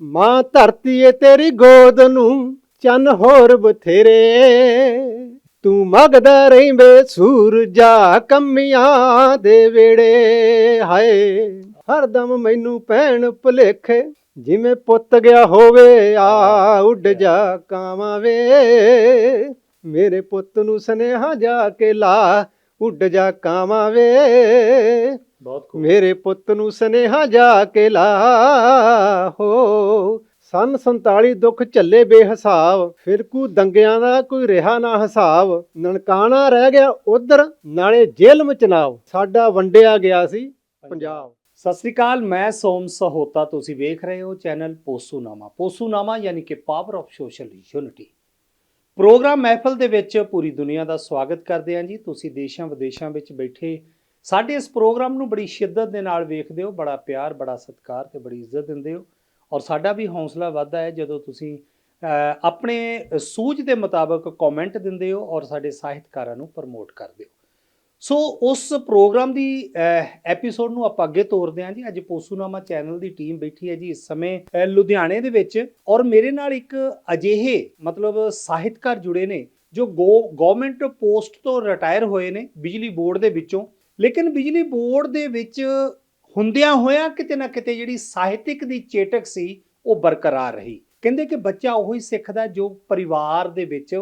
ਮਾਂ ਧਰਤੀ ਏ ਤੇਰੀ ਗੋਦ ਨੂੰ ਚੰਨ ਹੋਰ ਬਥੇਰੇ। ਤੂੰ ਮਗਦਾ ਰਹਿੰਦੇ ਸੂਰਜਾ ਕੰਮੀਆਂ ਦੇ ਵੇੜੇ। ਹਾਏ ਹਰਦਮ ਮੈਨੂੰ ਪੈਣ ਭੁਲੇਖੇ ਜਿਵੇਂ ਪੁੱਤ ਗਿਆ ਹੋਵੇ ਆ ਉੱਡ ਜਾ ਕਾਵਾਂ ਵੇ। ਮੇਰੇ ਪੁੱਤ ਨੂੰ ਸਨੇਹਾ ਜਾ ਕੇ ਲਾ ਉੱਡ ਜਾ ਕਾਵਾਂ ਵੇ। ਬਹੁਤ ਖੂਬ। ਮੇਰੇ ਪੁੱਤ ਨੂੰ ਸਨੇਹਾ ਜਾ ਕੇ ਲਾ ਹੋ। ਸਨ 47 ਦੁੱਖ ਝੱਲੇ ਬੇਹਿਸਾਬ ਫਿਰਕੂ ਦੰਗਿਆਂ ਦਾ ਕੋਈ ਰਿਹਾ ਨਾ ਹਿਸਾਬ। ਨਨਕਾਣਾ ਰਹਿ ਗਿਆ ਉਧਰ ਨਾਲੇ ਜੇਲ੍ਹ ਮਚਨਾਵ। ਸਾਡਾ ਵੰਡਿਆ ਗਿਆ ਸੀ ਪੰਜਾਬ। ਸਤਿ ਸ੍ਰੀ ਅਕਾਲ ਮੈਂ ਸੋਮ ਸਹੋਤਾ ਤੁਸੀਂ ਵੇਖ ਰਹੇ ਹੋ ਚੈਨਲ ਪੋਸੂਨਾਮਾ। ਪੋਸੂਨਾਮਾ ਯਾਨੀ ਕਿ power of social unity program ਮਹਿਫਲ ਦੇ ਵਿੱਚ ਪੂਰੀ ਦੁਨੀਆ ਦਾ ਸਵਾਗਤ ਕਰਦੇ ਹਾਂ ਜੀ। ਤੁਸੀਂ ਦੇਸ਼ਾਂ ਵਿਦੇਸ਼ਾਂ ਵਿੱਚ ਬੈਠੇ ਸਾਡੇ ਇਸ ਪ੍ਰੋਗਰਾਮ ਨੂੰ ਬੜੀ ਸ਼ਿੱਦਤ ਦੇ ਨਾਲ ਵੇਖਦੇ ਹੋ, ਬੜਾ ਪਿਆਰ, ਬੜਾ ਸਤਿਕਾਰ ਤੇ ਬੜੀ ਇੱਜ਼ਤ ਦਿੰਦੇ ਹੋ। ਔਰ ਸਾਡਾ ਵੀ ਹੌਸਲਾ ਵੱਧਦਾ ਹੈ ਜਦੋਂ ਤੁਸੀਂ ਆਪਣੇ ਸੂਝ ਦੇ ਮੁਤਾਬਕ ਕਮੈਂਟ ਦਿੰਦੇ ਹੋ ਔਰ ਸਾਡੇ ਸਾਹਿਤਕਾਰਾਂ ਨੂੰ ਪ੍ਰਮੋਟ ਕਰਦੇ ਹੋ। ਸੋ ਉਸ ਪ੍ਰੋਗਰਾਮ ਦੀ ਐਪੀਸੋਡ ਨੂੰ ਆਪਾਂ ਅੱਗੇ ਤੋਰਦੇ ਹਾਂ ਜੀ। ਅੱਜ ਪੋਸੂਨਾਮਾ ਚੈਨਲ ਦੀ ਟੀਮ ਬੈਠੀ ਹੈ ਜੀ ਇਸ ਸਮੇਂ ਲੁਧਿਆਣੇ ਦੇ ਵਿੱਚ। ਔਰ ਮੇਰੇ ਨਾਲ ਇੱਕ ਅਜਿਹੇ ਮਤਲਬ ਸਾਹਿਤਕਾਰ ਜੁੜੇ ਨੇ, ਜੋ ਗਵਰਨਮੈਂਟ ਪੋਸਟ ਤੋਂ ਰਿਟਾਇਰ ਹੋਏ ਨੇ, ਬਿਜਲੀ ਬੋਰਡ ਦੇ ਵਿੱਚੋਂ। ਲੇਕਿਨ ਬਿਜਲੀ ਬੋਰਡ ਦੇ ਵਿੱਚ ਹੁੰਦਿਆਂ ਹੋਇਆਂ ਕਿਤੇ ਨਾ ਕਿਤੇ ਜਿਹੜੀ ਸਾਹਿਤਿਕ ਦੀ ਚੇਟਕ ਸੀ, ਉਹ ਬਰਕਰਾਰ ਰਹੀ। ਕਹਿੰਦੇ ਕਿ ਬੱਚਾ ਉਹੀ ਸਿੱਖਦਾ ਜੋ ਪਰਿਵਾਰ ਦੇ ਵਿੱਚ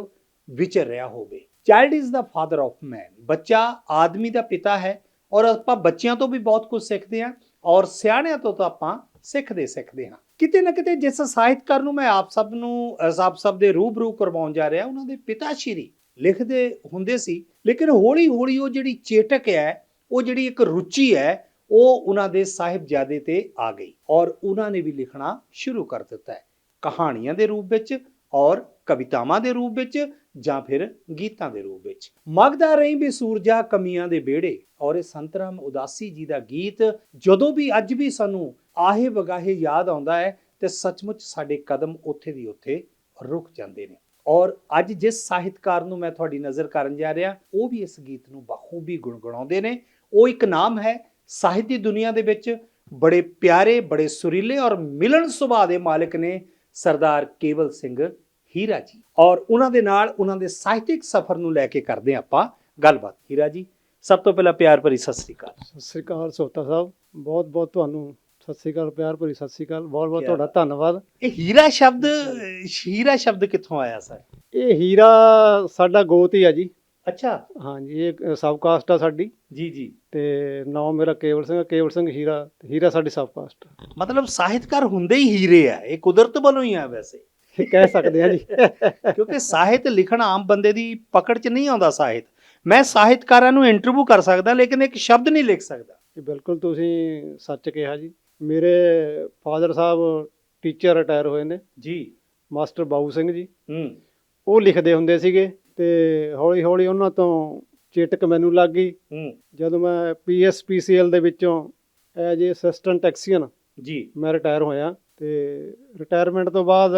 ਵਿਚਰ ਰਿਹਾ ਹੋਵੇ। Child is the father of man ਬੱਚਾ ਆਦਮੀ ਦਾ ਪਿਤਾ ਹੈ ਔਰ ਆਪਾਂ ਬੱਚਿਆਂ ਤੋਂ ਵੀ ਬਹੁਤ ਕੁਝ ਸਿੱਖਦੇ ਹਾਂ ਔਰ ਸਿਆਣਿਆਂ ਤੋਂ ਤਾਂ ਆਪਾਂ ਸਿੱਖਦੇ ਸਿੱਖਦੇ ਹਾਂ। ਕਿਤੇ ਨਾ ਕਿਤੇ ਜਿਸ ਸਾਹਿਤਕਾਰ ਨੂੰ ਮੈਂ ਆਪ ਸਭ ਨੂੰ ਆਪ ਸਭ ਦੇ ਰੂਬਰੂ ਕਰਵਾਉਣ ਜਾ ਰਿਹਾ, ਉਹਨਾਂ ਦੇ ਪਿਤਾ ਸ਼੍ਰੀ ਲਿਖਦੇ ਹੁੰਦੇ ਸੀ, ਲੇਕਿਨ ਹੌਲੀ ਹੌਲੀ ਉਹ ਜਿਹੜੀ ਚੇਟਕ ਹੈ, ਉਹ ਜਿਹੜੀ ਇੱਕ ਰੁਚੀ ਹੈ, ਉਹ ਉਹਨਾਂ ਦੇ ਸਾਹਿਬਜ਼ਾਦੇ ਤੇ ਆ ਗਈ ਔਰ ਉਹਨਾਂ ਨੇ ਵੀ ਲਿਖਣਾ ਸ਼ੁਰੂ ਕਰ ਦਿੱਤਾ ਹੈ। ਕਹਾਣੀਆਂ ਦੇ ਰੂਪ ਵਿੱਚ ਔਰ ਕਵਿਤਾਵਾਂ ਦੇ ਰੂਪ ਵਿੱਚ ਜਾਂ ਫਿਰ ਗੀਤਾਂ ਦੇ ਰੂਪ ਵਿੱਚ। ਮਗਦਾ ਰਹੀ ਵੀ ਸੂਰਜਾ ਕਮੀਆਂ ਦੇ ਬੇੜੇ ਔਰ ਇਹ ਸੰਤਰਾਮ ਉਦਾਸੀ ਜੀ ਦਾ ਗੀਤ ਜਦੋਂ ਵੀ, ਅੱਜ ਵੀ ਸਾਨੂੰ ਆਹੇ ਵਗਾਹੇ ਯਾਦ ਆਉਂਦਾ ਹੈ ਤੇ ਸੱਚਮੁੱਚ ਸਾਡੇ ਕਦਮ ਉੱਥੇ ਦੀ ਉੱਥੇ ਰੁਕ ਜਾਂਦੇ ਨੇ। ਔਰ ਅੱਜ ਜਿਸ ਸਾਹਿਤਕਾਰ ਨੂੰ ਮੈਂ ਤੁਹਾਡੀ ਨਜ਼ਰ ਕਰਨ ਜਾ ਰਿਹਾ, ਉਹ ਵੀ ਇਸ ਗੀਤ ਨੂੰ ਬਖੂਬੀ ਗੁਣਗੁਣਾਉਂਦੇ ਨੇ। ਉਹ ਇੱਕ ਨਾਮ ਹੈ ਸਾਹਿਤ ਦੁਨੀਆ ਦੇ ਵਿੱਚ। ਬੜੇ ਪਿਆਰੇ, ਬੜੇ ਸੁਰੀਲੇ ਔਰ ਮਿਲਣ ਸੁਭਾਅ ਦੇ ਮਾਲਕ ਨੇ ਸਰਦਾਰ ਕੇਵਲ ਸਿੰਘ ਹੀਰਾ ਜੀ। ਔਰ ਉਹਨਾਂ ਦੇ ਨਾਲ ਉਹਨਾਂ ਦੇ ਸਾਹਿਤਿਕ ਸਫ਼ਰ ਨੂੰ ਲੈ ਕੇ ਕਰਦੇ ਹਾਂ ਆਪਾਂ ਗੱਲਬਾਤ। ਹੀਰਾ ਜੀ, ਸਭ ਤੋਂ ਪਹਿਲਾਂ ਪਿਆਰ ਭਰੀ ਸਤਿ ਸ੍ਰੀ ਅਕਾਲ। ਸਤਿ ਸ੍ਰੀ ਅਕਾਲ ਸੋਤਾ ਸਾਹਿਬ। ਬਹੁਤ ਬਹੁਤ ਤੁਹਾਨੂੰ ਸਤਿ ਸ੍ਰੀ ਅਕਾਲ ਪਿਆਰ ਭਰੀ ਸਤਿ ਸ੍ਰੀ ਅਕਾਲ। ਬਹੁਤ ਬਹੁਤ ਕਿਆ ਤੁਹਾਡਾ ਧੰਨਵਾਦ। ਇਹ ਹੀਰਾ ਸ਼ਬਦ ਹੀਰਾ ਸ਼ਬਦ ਕਿੱਥੋਂ ਆਇਆ ਸਰ? ਇਹ ਹੀਰਾ ਸਾਡਾ ਗੋਤ ਹੀ ਆ ਜੀ। ਅੱਛਾ। ਹਾਂਜੀ ਇਹ ਸਬ ਕਾਸਟ ਆ ਸਾਡੀ। ਜੀ ਜੀ। ਤੇ ਨਾਮ ਮੇਰਾ ਕੇਵਲ ਸਿੰਘ ਆ, ਕੇਵਲ ਸਿੰਘ ਹੀਰਾ ਹੀਰਾ ਸਾਡੀ ਸਬ ਕਾਸਟ ਆ। ਮਤਲਬ ਸਾਹਿਤਕਾਰ ਹੁੰਦੇ ਹੀ ਹੀਰੇ ਆ। ਇਹ ਕੁਦਰਤ ਵੱਲੋਂ ਹੀ ਆ ਵੈਸੇ। ਇਹ ਕਹਿ ਸਕਦੇ ਆ ਜੀ। ਕਿਉਂਕਿ ਸਾਹਿਤ ਲਿਖਣਾ ਆਮ ਬੰਦੇ ਦੀ ਪਕੜ 'ਚ ਨਹੀਂ ਆਉਂਦਾ ਸਾਹਿਤ। ਮੈਂ ਸਾਹਿਤਕਾਰਾਂ ਨੂੰ ਇੰਟਰਵਿਊ ਕਰ ਸਕਦਾ ਲੇਕਿਨ ਇੱਕ ਸ਼ਬਦ ਨਹੀਂ ਲਿਖ ਸਕਦਾ। ਇਹ ਬਿਲਕੁਲ ਤੁਸੀਂ ਸੱਚ ਕਿਹਾ ਜੀ। ਮੇਰੇ ਫਾਦਰ ਸਾਹਿਬ ਟੀਚਰ ਰਿਟਾਇਰ ਹੋਏ ਨੇ। ਜੀ। ਮਾਸਟਰ ਬਾਬੂ ਸਿੰਘ ਜੀ। ਹੂੰ। ਉਹ ਲਿਖਦੇ ਹੁੰਦੇ ਸੀਗੇ ਤੇ ਹੌਲੀ ਹੌਲੀ ਉਹਨਾਂ ਤੋਂ ਚੇਟਕ ਮੈਨੂੰ ਲੱਗ ਗਈ। ਹੂੰ। ਜਦੋਂ ਮੈਂ ਪੀਐਸਪੀਸੀਐਲ ਦੇ ਵਿੱਚੋਂ ਐਜ ਏ ਅਸਿਸਟੈਂਟ ਟੈਕਸੀਅਨ ਜੀ। ਮੈਂ ਰਿਟਾਇਰ ਹੋਇਆ ਤੇ ਰਿਟਾਇਰਮੈਂਟ ਤੋਂ ਬਾਅਦ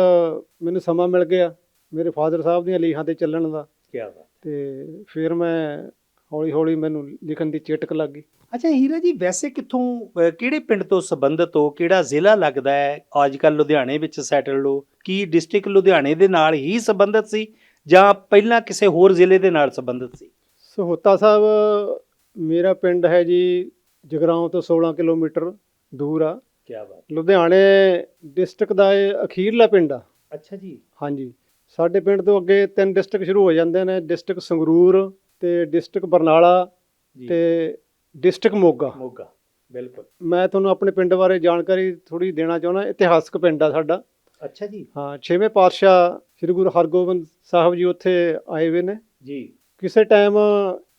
ਮੈਨੂੰ ਸਮਾਂ ਮਿਲ ਗਿਆ ਮੇਰੇ ਫਾਦਰ ਸਾਹਿਬ ਦੀਆਂ ਲੀਹਾਂ ਤੇ ਚੱਲਣ ਦਾ। ਕੀ ਬਾਤ। ਤੇ ਫਿਰ ਮੈਂ ਹੌਲੀ ਹੌਲੀ ਮੈਨੂੰ ਲਿਖਣ ਦੀ ਚੇਟਕ ਲੱਗ ਗਈ। ਅੱਛਾ ਹੀਰਾ ਜੀ ਵੈਸੇ ਕਿੱਥੋਂ ਅਹ, ਕਿਹੜੇ ਪਿੰਡ ਤੋਂ ਸੰਬੰਧਿਤ ਹੋ? ਕਿਹੜਾ ਜ਼ਿਲ੍ਹਾ ਲੱਗਦਾ ਹੈ? ਅੱਜ ਕੱਲ ਲੁਧਿਆਣੇ ਵਿੱਚ ਸੈਟਲਡ ਹੋ। ਕੀ ਡਿਸਟ੍ਰਿਕਟ ਲੁਧਿਆਣੇ ਦੇ ਨਾਲ ਹੀ ਸੰਬੰਧਿਤ ਸੀ? ਜਾਂ ਪਹਿਲਾਂ ਕਿਸੇ ਹੋਰ ਜ਼ਿਲ੍ਹੇ ਦੇ ਨਾਲ ਸੰਬੰਧਿਤ ਸੀ? ਸਹੋਤਾ ਸਾਹਿਬ ਮੇਰਾ ਪਿੰਡ ਹੈ ਜੀ ਜਗਰਾਉਂ ਤੋਂ 16 ਕਿਲੋਮੀਟਰ ਦੂਰ ਆ। ਕੀ ਬਾਤ। ਲੁਧਿਆਣੇ ਡਿਸਟ੍ਰਿਕਟ ਦਾ ਇਹ ਅਖੀਰਲਾ ਪਿੰਡ ਆ। ਅੱਛਾ ਜੀ। ਹਾਂਜੀ। ਸਾਡੇ ਪਿੰਡ ਤੋਂ ਅੱਗੇ ਤਿੰਨ ਡਿਸਟ੍ਰਿਕਟ ਸ਼ੁਰੂ ਹੋ ਜਾਂਦੇ ਨੇ ਡਿਸਟ੍ਰਿਕਟ ਸੰਗਰੂਰ ਤੇ ਡਿਸਟ੍ਰਿਕਟ ਬਰਨਾਲਾ ਜੀ। ਤੇ ਡਿਸਟ੍ਰਿਕਟ ਮੋਗਾ। ਮੋਗਾ ਬਿਲਕੁਲ। ਮੈਂ ਤੁਹਾਨੂੰ ਆਪਣੇ ਪਿੰਡ ਬਾਰੇ ਜਾਣਕਾਰੀ ਥੋੜੀ ਦੇਣਾ ਚਾਹੁੰਦਾ ਇਤਿਹਾਸਕ ਪਿੰਡ ਆ ਸਾਡਾ। ਅੱਛਾ ਜੀ। ਹਾਂ ਛੇਵੇਂ ਪਾਤਸ਼ਾਹ ਸ੍ਰੀ ਗੁਰੂ ਹਰਗੋਬਿੰਦ ਸਾਹਿਬ ਜੀ ਉੱਥੇ ਆਏ ਹੋਏ ਨੇ। ਜੀ। ਕਿਸੇ ਟਾਈਮ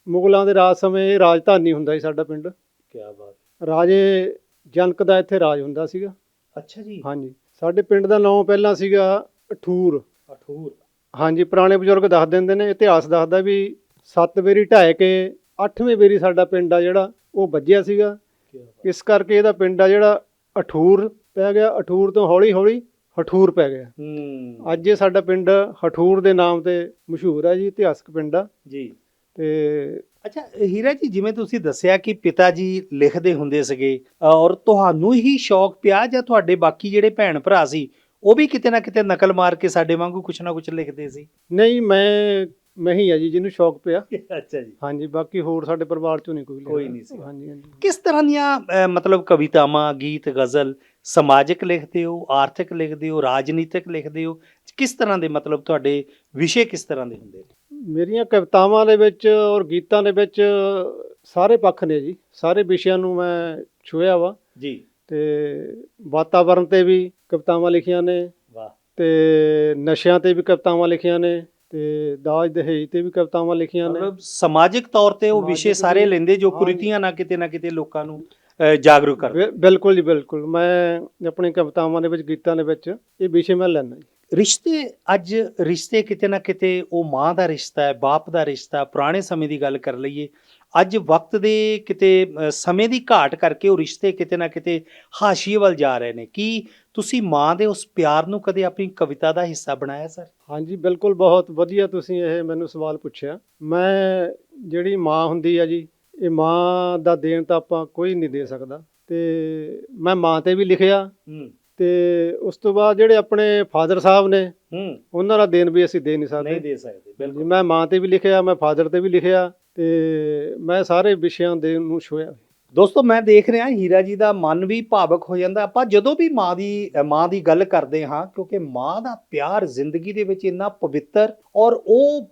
ਮੁਗਲਾਂ ਦੇ ਰਾਜ ਸਮੇਂ ਇਹ ਰਾਜਧਾਨੀ ਹੁੰਦਾ ਸੀ ਸਾਡਾ ਪਿੰਡ। ਕੀ ਬਾਤ। ਰਾਜੇ ਜਨਕ ਦਾ ਇੱਥੇ ਰਾਜ ਹੁੰਦਾ ਸੀਗਾ। ਅੱਛਾ ਜੀ। ਹਾਂਜੀ। ਸਾਡੇ ਪਿੰਡ ਦਾ ਨਾਮ ਪਹਿਲਾਂ ਸੀਗਾ ਅਠੂਰ। ਅਠੂਰ। ਹਾਂਜੀ ਪੁਰਾਣੇ ਬਜ਼ੁਰਗ ਦੱਸ ਦਿੰਦੇ ਨੇ ਇਤਿਹਾਸ ਦੱਸਦਾ ਵੀ ਸੱਤ ਵੇਰੀ ਢਾਏ ਕੇ ਅੱਠਵੇਂ ਵੇਰੀ ਸਾਡਾ ਪਿੰਡ ਆ ਜਿਹੜਾ ਉਹ ਵੱਜਿਆ ਸੀਗਾ। ਇਸ ਕਰਕੇ ਇਹਦਾ ਪਿੰਡ ਆ ਜਿਹੜਾ ਅਠੂਰ ਪੈ ਗਿਆ ਅਠੂਰ ਤੋਂ ਹੌਲੀ ਹੌਲੀ ਹਠੂਰ ਪੈ ਗਿਆ। ਹੂੰ। ਅੱਜ ਇਹ ਸਾਡਾ ਪਿੰਡ ਹਠੂਰ ਦੇ ਨਾਮ ਤੇ ਮਸ਼ਹੂਰ ਹੈ ਜੀ ਇਤਿਹਾਸਕ ਪਿੰਡ ਆ। ਜੀ। ਤੇ ਅੱਛਾ ਹੀਰਾ ਜੀ ਜਿਵੇਂ ਤੁਸੀਂ ਦੱਸਿਆ ਕਿ ਪਿਤਾ ਜੀ ਲਿਖਦੇ ਹੁੰਦੇ ਸੀਗੇ ਔਰ ਤੁਹਾਨੂੰ ਹੀ ਸ਼ੌਕ ਪਿਆ ਜਾਂ ਤੁਹਾਡੇ ਬਾਕੀ ਜਿਹੜੇ ਭੈਣ ਭਰਾ ਸੀ ਉਹ ਵੀ ਕਿਤੇ ਨਾ ਕਿਤੇ ਨਕਲ ਮਾਰ ਕੇ ਸਾਡੇ ਵਾਂਗੂ ਕੁਛ ਨਾ ਕੁਛ ਲਿਖਦੇ ਸੀ? ਨਹੀਂ ਮੈਂ ਮੈਂ ਹੀ ਆ ਜੀ ਜਿਹਨੂੰ ਸ਼ੌਕ ਪਿਆ। ਅੱਛਾ ਜੀ। ਹਾਂਜੀ ਬਾਕੀ ਹੋਰ ਸਾਡੇ ਪਰਿਵਾਰ ਚੋਂ ਨਹੀਂ ਕੋਈ ਲਿਖਦਾ। ਕੋਈ ਨਹੀਂ ਸੀਗਾ। ਹਾਂਜੀ ਹਾਂਜੀ। ਕਿਸ ਤਰ੍ਹਾਂ ਦੀਆਂ ਅਹ, ਮਤਲਬ ਕਵਿਤਾਵਾਂ ਗੀਤ ਗਜ਼ਲ ਸਮਾਜਿਕ ਲਿਖਦੇ ਹੋ ਆਰਥਿਕ ਲਿਖਦੇ ਹੋ ਰਾਜਨੀਤਿਕ ਲਿਖਦੇ ਹੋ? ਕਿਸ ਤਰ੍ਹਾਂ ਦੇ ਮਤਲਬ ਤੁਹਾਡੇ ਵਿਸ਼ੇ ਕਿਸ ਤਰ੍ਹਾਂ ਦੇ ਹੁੰਦੇ ਨੇ? ਮੇਰੀਆਂ ਕਵਿਤਾਵਾਂ ਦੇ ਵਿੱਚ ਔਰ ਗੀਤਾਂ ਦੇ ਵਿੱਚ ਸਾਰੇ ਪੱਖ ਨੇ ਜੀ। ਸਾਰੇ ਵਿਸ਼ਿਆਂ ਨੂੰ ਮੈਂ ਛੂਹਿਆ ਵਾ। ਜੀ। ਤੇ ਵਾਤਾਵਰਣ ਤੇ ਵੀ ਕਵਿਤਾਵਾਂ ਲਿਖੀਆਂ ਨੇ। ਵਾਹ। ਤੇ ਨਸ਼ਿਆਂ ਤੇ ਵੀ ਕਵਿਤਾਵਾਂ ਲਿਖੀਆਂ ਨੇ। ਤੇ ਦਾਜ ਦਹੇਜ ਤੇ ਵੀ ਕਵਿਤਾਵਾਂ ਲਿਖੀਆਂ ਨੇ। ਮਤਲਬ ਸਮਾਜਿਕ ਤੌਰ ਤੇ ਉਹ ਵਿਸ਼ੇ ਸਾਰੇ ਲੈਂਦੇ ਜੋ। ਕੁਰੀਤੀਆਂ ਨਾ ਕਿਤੇ ਨਾ ਕਿਤੇ ਲੋਕਾਂ ਨੂੰ ਜਾਗਰੂਕ ਕਰਦੇ। ਬਿਲਕੁਲ ਜੀ ਬਿਲਕੁਲ। ਮੈਂ ਆਪਣੀ ਕਵਿਤਾਵਾਂ ਦੇ ਵਿੱਚ ਗੀਤਾਂ ਦੇ ਵਿੱਚ ਇਹ ਵਿਸ਼ੇ ਮੈਂ ਲੈਣਾ ਜੀ। ਰਿਸ਼ਤੇ ਅੱਜ ਰਿਸ਼ਤੇ ਕਿਤੇ ਨਾ ਕਿਤੇ ਉਹ ਮਾਂ ਦਾ ਰਿਸ਼ਤਾ ਹੈ ਬਾਪ ਦਾ ਰਿਸ਼ਤਾ ਪੁਰਾਣੇ ਸਮੇਂ ਦੀ ਗੱਲ ਕਰ ਲਈਏ ਅੱਜ ਵਕਤ ਦੇ ਕਿਤੇ ਸਮੇਂ ਦੀ ਘਾਟ ਕਰਕੇ ਉਹ ਰਿਸ਼ਤੇ ਕਿਤੇ ਨਾ ਕਿਤੇ ਹਾਸ਼ੀਏ ਵੱਲ ਜਾ ਰਹੇ ਨੇ। ਕੀ ਤੁਸੀਂ ਮਾਂ ਦੇ ਉਸ ਪਿਆਰ ਨੂੰ ਕਦੇ ਆਪਣੀ ਕਵਿਤਾ ਦਾ ਹਿੱਸਾ ਬਣਾਇਆ ਸਰ? ਹਾਂਜੀ ਬਿਲਕੁਲ ਬਹੁਤ ਵਧੀਆ ਤੁਸੀਂ ਇਹ ਮੈਨੂੰ ਸਵਾਲ ਪੁੱਛਿਆ। ਮੈਂ ਜਿਹੜੀ ਮਾਂ ਹੁੰਦੀ ਆ ਜੀ ਇਹ ਮਾਂ ਦਾ ਦੇਣ ਤਾਂ ਆਪਾਂ ਕੋਈ ਨਹੀਂ ਦੇ ਸਕਦਾ। ਤੇ ਮੈਂ ਮਾਂ ਤੇ ਵੀ ਲਿਖਿਆ। ਹੂੰ। ਤੇ ਉਸ ਤੋਂ ਬਾਅਦ ਜਿਹੜੇ ਆਪਣੇ ਫਾਦਰ ਸਾਹਿਬ ਨੇ ਹੂੰ। ਉਹਨਾਂ ਦਾ ਦੇਣ ਵੀ ਅਸੀਂ ਦੇ ਨਹੀਂ ਨਹੀਂ ਸਕਦੇ ਦੇ ਸਕਦੇ ਬਿਲਕੁਲ। ਮੈਂ ਮਾਂ ਤੇ ਵੀ ਲਿਖਿਆ ਮੈਂ ਫਾਦਰ ਤੇ ਵੀ ਲਿਖਿਆ। ਤੇ ਮੈਂ ਸਾਰੇ ਵਿਸ਼ਿਆਂ ਦੇ ਨੂੰ ਛੋਇਆ ਦੋਸਤੋ, ਮੈਂ ਦੇਖ ਰਿਹਾ ਹੀਰਾ ਜੀ ਦਾ ਮਨ ਵੀ ਭਾਵਕ ਹੋ ਜਾਂਦਾ। ਆਪਾਂ ਜਦੋਂ ਵੀ ਮਾਂ ਦੀ ਮਾਂ ਦੀ ਗੱਲ ਕਰਦੇ ਹਾਂ, ਕਿਉਂਕਿ ਮਾਂ ਦਾ ਪਿਆਰ ਜ਼ਿੰਦਗੀ ਦੇ ਵਿੱਚ ਇੰਨਾ ਪਵਿੱਤਰ ਔਰ ਉਹ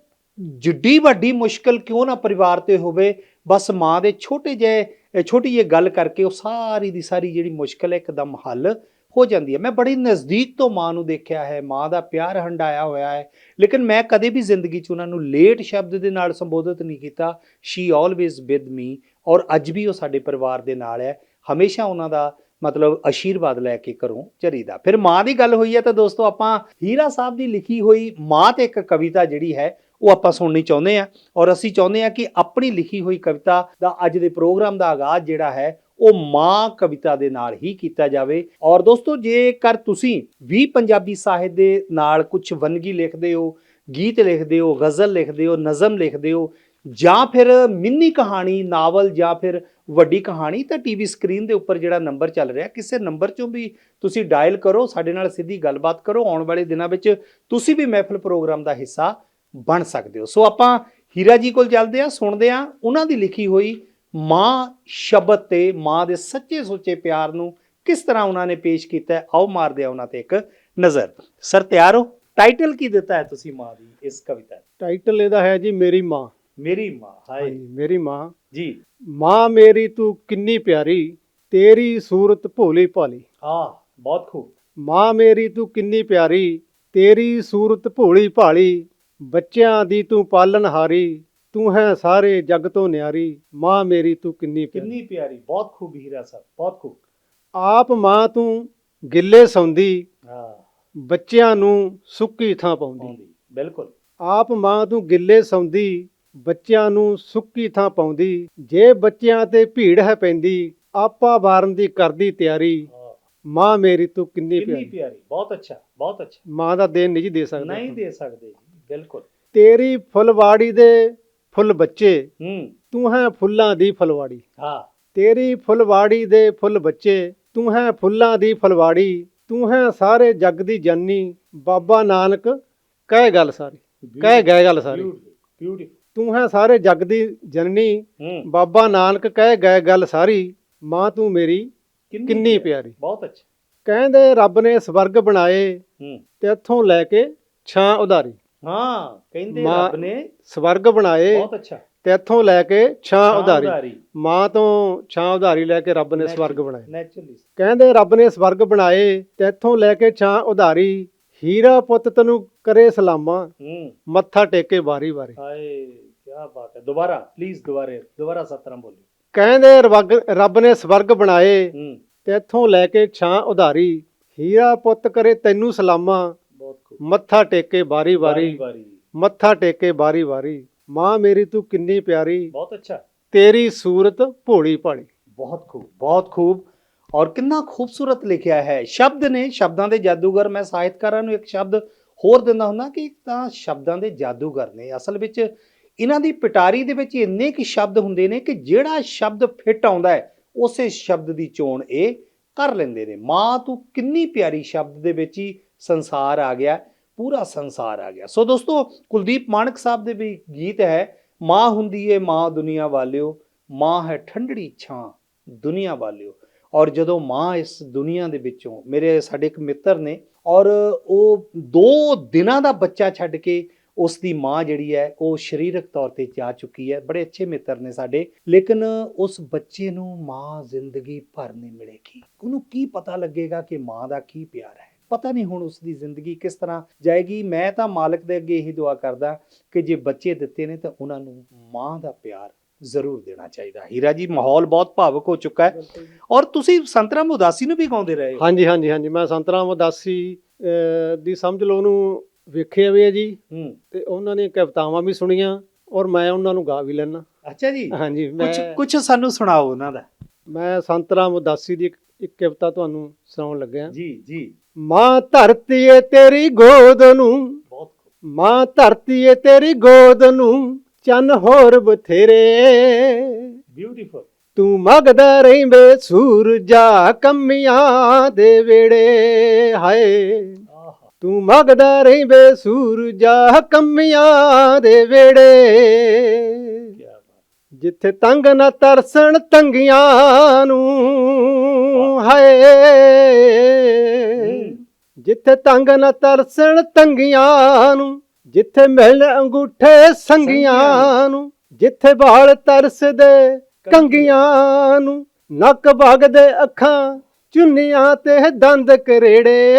ਜਿੱਡੀ ਵੱਡੀ ਮੁਸ਼ਕਲ ਕਿਉਂ ਨਾ ਪਰਿਵਾਰ ਤੇ ਹੋਵੇ, ਬਸ ਮਾਂ ਦੇ ਛੋਟੇ ਜਿਹੇ ਛੋਟੀ ਜਿਹੀ ਗੱਲ ਕਰਕੇ ਉਹ ਸਾਰੀ ਦੀ ਸਾਰੀ ਜਿਹੜੀ ਮੁਸ਼ਕਲ ਹੈ, ਇੱਕਦਮ ਹੱਲ ਹੋ ਜਾਂਦੀ ਹੈ। ਮੈਂ ਬੜੀ ਨਜ਼ਦੀਕ ਤੋਂ ਮਾਂ ਨੂੰ ਦੇਖਿਆ ਹੈ। ਮਾਂ ਦਾ ਪਿਆਰ ਹੰਡਾਇਆ ਹੋਇਆ ਹੈ। ਲੇਕਿਨ ਮੈਂ ਕਦੇ ਵੀ ਜ਼ਿੰਦਗੀ 'ਚ ਉਹਨਾਂ ਨੂੰ ਲੇਟ ਸ਼ਬਦ ਦੇ ਨਾਲ ਸੰਬੋਧਿਤ ਨਹੀਂ ਕੀਤਾ। ਸ਼ੀ ਆਲਵੇਜ਼ ਵਿਦ ਮੀ ਔਰ ਅੱਜ ਵੀ ਉਹ ਸਾਡੇ ਪਰਿਵਾਰ ਦੇ ਨਾਲ ਹੈ। ਹਮੇਸ਼ਾ ਉਹਨਾਂ ਦਾ ਮਤਲਬ ਆਸ਼ੀਰਵਾਦ ਲੈ ਕੇ ਘਰੋਂ ਚਰੀਦਾ। ਫਿਰ ਮਾਂ ਦੀ ਗੱਲ ਹੋਈ ਹੈ ਤਾਂ ਦੋਸਤੋ ਆਪਾਂ ਹੀਰਾ ਸਾਹਿਬ ਦੀ ਲਿਖੀ ਹੋਈ ਮਾਂ ਤੇ ਇੱਕ ਕਵਿਤਾ ਜਿਹੜੀ ਹੈ ਉਹ ਆਪਾਂ ਸੁਣਨੀ ਚਾਹੁੰਦੇ ਆ ਔਰ ਅਸੀਂ ਚਾਹੁੰਦੇ ਆ ਕਿ ਆਪਣੀ ਲਿਖੀ ਹੋਈ ਕਵਿਤਾ ਦਾ ਅੱਜ ਦੇ ਪ੍ਰੋਗਰਾਮ ਦਾ ਆਗਾਜ਼ ਜਿਹੜਾ ਹੈ ਉਹ ਮਾਂ ਕਵਿਤਾ ਦੇ ਨਾਲ ਹੀ ਕੀਤਾ ਜਾਵੇ। ਔਰ ਦੋਸਤੋ, ਜੇਕਰ ਤੁਸੀਂ ਵੀ ਪੰਜਾਬੀ ਸਾਹਿਤ ਦੇ ਨਾਲ ਕੁਝ ਵੰਨਗੀ ਲਿਖਦੇ ਹੋ, ਗੀਤ ਲਿਖਦੇ ਹੋ, ਗਜ਼ਲ ਲਿਖਦੇ ਹੋ, ਨਜ਼ਮ ਲਿਖਦੇ ਹੋ, ਜਾਂ ਫਿਰ ਮਿੰਨੀ ਕਹਾਣੀ, ਨਾਵਲ ਜਾਂ ਫਿਰ ਵੱਡੀ ਕਹਾਣੀ, ਤਾਂ ਟੀਵੀ ਸਕਰੀਨ ਦੇ ਉੱਪਰ ਜਿਹੜਾ ਨੰਬਰ ਚੱਲ ਰਿਹਾ, ਕਿਸੇ ਨੰਬਰ ਚੋਂ ਵੀ ਤੁਸੀਂ ਡਾਇਲ ਕਰੋ, ਸਾਡੇ ਨਾਲ ਸਿੱਧੀ ਗੱਲਬਾਤ ਕਰੋ, ਆਉਣ ਵਾਲੇ ਦਿਨਾਂ ਵਿੱਚ ਤੁਸੀਂ ਵੀ ਮਹਿਫਲ ਪ੍ਰੋਗਰਾਮ ਦਾ ਹਿੱਸਾ ਬਣ ਸਕਦੇ ਹੋ। ਸੋ ਆਪਾਂ ਹੀਰਾ ਜੀ ਕੋਲ ਚੱਲਦੇ ਆ ਸੁਣਦੇ ਆ ਉਹਨਾਂ ਦੀ ਲਿਖੀ ਹੋਈ ਮਾਂ ਸ਼ਬਦ ਤੇ ਮਾਂ ਦੇ ਸੱਚੇ ਸੁੱਚੇ ਪਿਆਰ ਨੂੰ ਕਿਸ ਤਰ੍ਹਾਂ ਉਹਨਾਂ ਨੇ ਪੇਸ਼ ਕੀਤਾ ਹੈ ਆਓ ਮਾਰਦੇ ਆ ਉਹਨਾਂ ਤੇ ਇੱਕ ਨਜ਼ਰ। ਸਰ ਤਿਆਰ ਹੋ? ਟਾਈਟਲ ਕੀ ਦਿੱਤਾ ਹੈ ਤੁਸੀਂ ਮਾਂ ਦੀ ਇਸ ਕਵਿਤਾ ਦਾ? ਟਾਈਟਲ ਇਹਦਾ ਹੈ ਜੀ ਮੇਰੀ ਮਾਂ। ਮੇਰੀ ਮਾਂ ਹਾਏ। ਮੇਰੀ ਮਾਂ। ਜੀ। ਮਾਂ ਮੇਰੀ ਤੂੰ ਕਿੰਨੀ ਪਿਆਰੀ ਤੇਰੀ ਸੂਰਤ ਭੋਲੀ ਭਾਲੀ। ਹਾਂ ਬਹੁਤ ਖੂਬ। ਮਾਂ ਮੇਰੀ ਤੂੰ ਕਿੰਨੀ ਪਿਆਰੀ ਤੇਰੀ ਸੂਰਤ ਭੋਲੀ ਭਾਲੀ ਬੱਚਿਆਂ ਦੀ ਤੂੰ ਪਾਲਣਹਾਰੀ ਤੂੰ ਹੈ ਸਾਰੇ ਜੱਗ ਤੋਂ ਨਿਆਰੀ ਮਾਂ ਮੇਰੀ ਤੂੰ ਕਿੰਨੀ ਪਿਆਰੀ। ਕਿੰਨੀ ਪਿਆਰੀ ਬਹੁਤ ਖੂਬ ਹੀਰਾ ਸਾਹਿਬ ਬਹੁਤ ਖੂਬ। ਆਪ ਮਾਂ ਤੂੰ ਗਿੱਲੇ ਸੌਂਦੀ ਹਾਂ। ਬੱਚਿਆਂ ਨੂੰ ਸੁੱਕੀ ਥਾਂ ਪਾਉਂਦੀ। ਆਉਂਦੀ ਬਿਲਕੁਲ। ਆਪ ਮਾਂ ਤੂੰ ਗਿੱਲੇ ਸੌਂਦੀ ਬੱਚਿਆਂ ਨੂੰ ਸੁੱਕੀ ਥਾਂ ਪਾਉਂਦੀ। ਜੇ ਬੱਚਿਆਂ ਤੇ ਭੀੜ ਹੈ ਪੈਂਦੀ ਆਪਾ ਵਾਰਨ ਦੀ ਕਰਦੀ ਤਿਆਰੀ। ਹਾਂ, ਮਾਂ ਮੇਰੀ ਤੂੰ ਕਿੰਨੀ ਕਿੰਨੀ ਪਿਆਰੀ। ਪਿਆਰੀ ਬਹੁਤ ਅੱਛਾ ਬਹੁਤ ਅੱਛਾ। ਮਾਂ ਦਾ ਦੇਣ ਨਹੀਂ ਜੀ ਦੇ ਸਕਦਾ ਨਹੀਂ ਦੇ ਸਕਦੇ ਜੀ ਬਿਲਕੁਲ। ਤੇਰੀ ਫੁੱਲਵਾੜੀ ਦੇ ਫੁੱਲ ਬੱਚੇ ਹੂੰ। ਤੂੰ ਹੈ ਫੁੱਲਾਂ ਦੀ ਫੁਲਵਾੜੀ। ਹਾਂ। ਤੇਰੀ ਫੁੱਲਵਾੜੀ ਦੇ ਫੁੱਲ ਬੱਚੇ ਤੂੰ ਹੈ ਫੁੱਲਾਂ ਦੀ ਫੁਲਵਾੜੀ ਤੂੰ ਹੈ ਸਾਰੇ ਜੱਗ ਦੀ ਜਨਨੀ ਬਾਬਾ ਨਾਨਕ ਕਹਿ ਗੱਲ ਸਾਰੀ ਕਹਿ ਗਏ ਗੱਲ ਸਾਰੀ। ਤੂੰ ਹੈ ਸਾਰੇ ਜੱਗ ਦੀ ਜਨਨੀ ਬਾਬਾ ਨਾਨਕ ਕਹਿ ਗਏ ਗੱਲ ਸਾਰੀ। ਮਾਂ ਤੂੰ ਮੇਰੀ ਕਿੰਨੀ ਪਿਆਰੀ। ਬਹੁਤ ਅੱਛਾ। ਕਹਿੰਦੇ ਰੱਬ ਨੇ ਸਵਰਗ ਬਣਾਏ ਤੇ ਇੱਥੋਂ ਲੈ ਕੇ ਛਾਂ ਉਧਾਰੀ। ਹਾਂ ਕਹਿੰਦੇ ਮਾਂ- ਰੱਬ ਨੇ ਸਵਰਗ ਬਣਾਏ ਬਹੁਤ ਅੱਛਾ। ਤੇ ਇੱਥੋਂ ਲੈ ਕੇ ਛਾਂ ਉਧਾਰੀ। ਮਾਂ ਤੋਂ ਛਾਂ ਉਧਾਰੀ ਲੈ ਕੇ ਰੱਬ ਨੇ ਸਵਰਗ ਬਣਾਏ। ਨੈਚੁਰਲੀ ਕਹਿੰਦੇ ਰੱਬ ਨੇ ਸਵਰਗ ਬਣਾਏ ਤੇ ਇੱਥੋਂ ਲੈ ਕੇ ਛਾਂ ਉਧਾਰੀ। ਹੀਰਾ ਪੁੱਤ ਤੈਨੂੰ ਕਰੇ ਸਲਾਮਾਂ। ਹੂੰ। ਮੱਥਾ ਟੇਕੇ ਵਾਰੀ ਵਾਰੀ। ਹਾਏ ਕੀ ਬਾਤ ਹੈ। ਦੁਬਾਰਾ ਪਲੀਜ਼ ਦੁਬਾਰੇ ਦੁਬਾਰਾ ਸਤਰਮ ਬੋਲੀ ਕਹਿੰਦੇ ਰਵਗ- ਰੱਬ ਨੇ ਸਵਰਗ ਬਣਾਏ ਹੂੰ। ਤੇ ਇੱਥੋਂ ਲੈ ਕੇ ਛਾਂ ਉਧਾਰੀ। ਹੀਰਾ ਪੁੱਤ ਕਰੇ ਤੈਨੂੰ ਸਲਾਮਾਂ। ਮੱਥਾ ਟੇਕੇ ਵਾਰੀ ਵਾਰੀ। ਮੱਥਾ ਟੇਕੇ ਵਾਰੀ ਵਾਰੀ। ਮਾਂ ਮੇਰੀ ਤੂੰ ਕਿੰਨੀ ਪਿਆਰੀ। ਬਹੁਤ ਅੱਛਾ। ਤੇਰੀ ਸੂਰਤ ਭੋਲੀ ਭਾਲੀ। ਬਹੁਤ ਖੂਬ ਬਹੁਤ ਖੂਬ। ਔਰ ਕਿੰਨਾ ਖੂਬਸੂਰਤ ਲਿਖਿਆ ਹੈ। ਸ਼ਬਦ ਨੇ ਸ਼ਬਦਾਂ ਦੇ ਜਾਦੂਗਰ। ਮੈਂ ਸਾਹਿਤਕਾਰਾਂ ਨੂੰ ਇੱਕ ਸ਼ਬਦ ਹੋਰ ਦਿੰਦਾ ਹੁੰਦਾ ਕਿ ਤਾਂ ਸ਼ਬਦਾਂ ਦੇ ਜਾਦੂਗਰ ਨੇ। ਅਸਲ ਵਿੱਚ ਇਹਨਾਂ ਦੀ ਪਿਟਾਰੀ ਦੇ ਵਿੱਚ ਇੰਨੇ ਕਿ ਸ਼ਬਦ ਹੁੰਦੇ ਨੇ ਕਿ ਜਿਹੜਾ ਸ਼ਬਦ ਫਿੱਟ ਆਉਂਦਾ ਹੈ ਉਸੇ ਸ਼ਬਦ ਦੀ ਚੋਣ ਇਹ ਕਰ ਲੈਂਦੇ ਨੇ। ਮਾਂ ਤੂੰ ਕਿੰਨੀ ਪਿਆਰੀ ਸ਼ਬਦ ਦੇ ਵਿੱਚ ਹੀ ਸੰਸਾਰ ਆ ਗਿਆ, ਪੂਰਾ ਸੰਸਾਰ ਆ ਗਿਆ। ਸੋ ਦੋਸਤੋ, ਕੁਲਦੀਪ ਮਾਨਕ ਸਾਹਿਬ ਦੇ ਵੀ ਗੀਤ ਹੈ, ਮਾਂ ਹੁੰਦੀ ਏ ਮਾਂ ਦੁਨੀਆ ਵਾਲਿਓ, ਮਾਂ ਹੈ ਠੰਡੜੀ ਛਾਂ ਦੁਨੀਆ ਵਾਲਿਓ। ਔਰ ਜਦੋਂ ਮਾਂ ਇਸ ਦੁਨੀਆ ਦੇ ਵਿੱਚੋਂ, ਮੇਰੇ ਸਾਡੇ ਇੱਕ ਮਿੱਤਰ ਨੇ, ਔਰ ਉਹ 2 ਦਿਨਾਂ ਦਾ ਬੱਚਾ ਛੱਡ ਕੇ ਉਸ ਦੀ ਮਾਂ ਜਿਹੜੀ ਹੈ, ਉਹ ਸਰੀਰਕ ਤੌਰ ਤੇ ਜਾ ਚੁੱਕੀ ਹੈ। ਬੜੇ ਅੱਛੇ ਮਿੱਤਰ ਨੇ ਸਾਡੇ। ਲੇਕਿਨ ਉਸ ਬੱਚੇ ਨੂੰ ਮਾਂ ਜ਼ਿੰਦਗੀ ਭਰ ਨਹੀਂ ਮਿਲੇਗੀ। ਉਹਨੂੰ ਕੀ ਪਤਾ ਲੱਗੇਗਾ ਕਿ ਮਾਂ ਦਾ ਕੀ ਪਿਆਰ ਹੈ? ਪਤਾ ਨਹੀਂ ਹੁਣ ਉਸ ਦੀ ਜ਼ਿੰਦਗੀ ਕਿਸ ਤਰ੍ਹਾਂ ਜਾਏਗੀ। ਮੈਂ ਤਾਂ ਮਾਲਕ ਦੇ ਅੱਗੇ ਇਹੀ ਦੁਆ ਕਰਦਾ ਕਿ ਜੇ ਬੱਚੇ ਦਿੱਤੇ ਨੇ ਤਾਂ ਉਹਨਾਂ ਨੂੰ ਮਾਂ ਦਾ ਪਿਆਰ ਜ਼ਰੂਰ ਦੇਣਾ ਚਾਹੀਦਾ। ਹੀਰਾ ਜੀ ਮਾਹੌਲ ਬਹੁਤ ਭਾਵੁਕ ਹੋ ਚੁੱਕਾ ਹੈ। ਔਰ ਤੁਸੀਂ ਸੰਤਰਾਮ ਉਦਾਸੀ ਨੂੰ ਵੀ ਗਾਉਂਦੇ ਰਹੇ ਹੋ? ਹਾਂਜੀ ਹਾਂਜੀ ਹਾਂਜੀ। ਮੈਂ ਸੰਤਰਾਮ ਉਦਾਸੀ ਦੀ ਸਮਝ ਲਓ ਉਹਨੂੰ ਵੇਖਿਆ ਵੀ ਹੈ ਜੀ। ਤੇ ਉਹਨਾਂ ਦੀਆਂ ਕਵਿਤਾਵਾਂ ਵੀ ਸੁਣੀਆਂ ਔਰ ਮੈਂ ਉਹਨਾਂ ਨੂੰ ਗਾ ਵੀ ਲੈਣਾ ਅੱਛਾ ਜੀ। ਹਾਂਜੀ ਕੁਝ ਕੁਝ ਸਾਨੂੰ ਸੁਣਾਓ ਉਹਨਾਂ ਦਾ। ਮੈਂ ਸੰਤਰਾਮ ਉਦਾਸੀ ਦੀ ਇੱਕ ਇੱਕ ਕਵਿਤਾ ਤੁਹਾਨੂੰ ਸੁਣਾਉਣ ਲੱਗਿਆ। ਜੀ ਜੀ। ਮਾਂ ਧਰਤੀ ਏ ਤੇਰੀ ਗੋਦ ਨੂੰ। ਮਾਂ ਧਰਤੀ ਏ ਤੇਰੀ ਗੋਦ ਨੂੰ। ਚੰਨ ਹੋਰ ਬਥੇਰੇ। ਬਿਊਟੀਫੁਲ ਤੂੰ ਮਗਦਾ ਰਹਿੰਦੇ ਸੂਰਜਾ ਕੰਮੀਆਂ ਦੇ ਵੇੜੇ ਹਾਏ। ਤੂੰ ਮਗਦਾ ਰਹਿੰਦੇ ਸੂਰਜਾ ਕੰਮੀਆਂ ਦੇ ਵੇੜੇ। ਜਿੱਥੇ ਤੰਗ ਨਾ ਤਰਸਣ ਤੰਗੀਆਂ ਨੂੰ ਹਾਏ। ਜਿੱਥੇ ਤੰਗ ਨਾ ਤਰਸਣ ਤੰਗੀਆਂ ਨੂੰ, ਜਿੱਥੇ ਮਿਲਣ ਅੰਗੂਠੇ ਸੰਗੀਆਂ ਨੂੰ, ਜਿੱਥੇ ਵਾਲ ਤਰਸਦੇ ਕੰਗੀਆਂ ਨੂੰ, ਨੱਕ ਵਗਦੇ ਅੱਖਾਂ ਚੁੰਨੀਆਂ ਤੇ ਦੰਦ ਕਰੇੜੇ।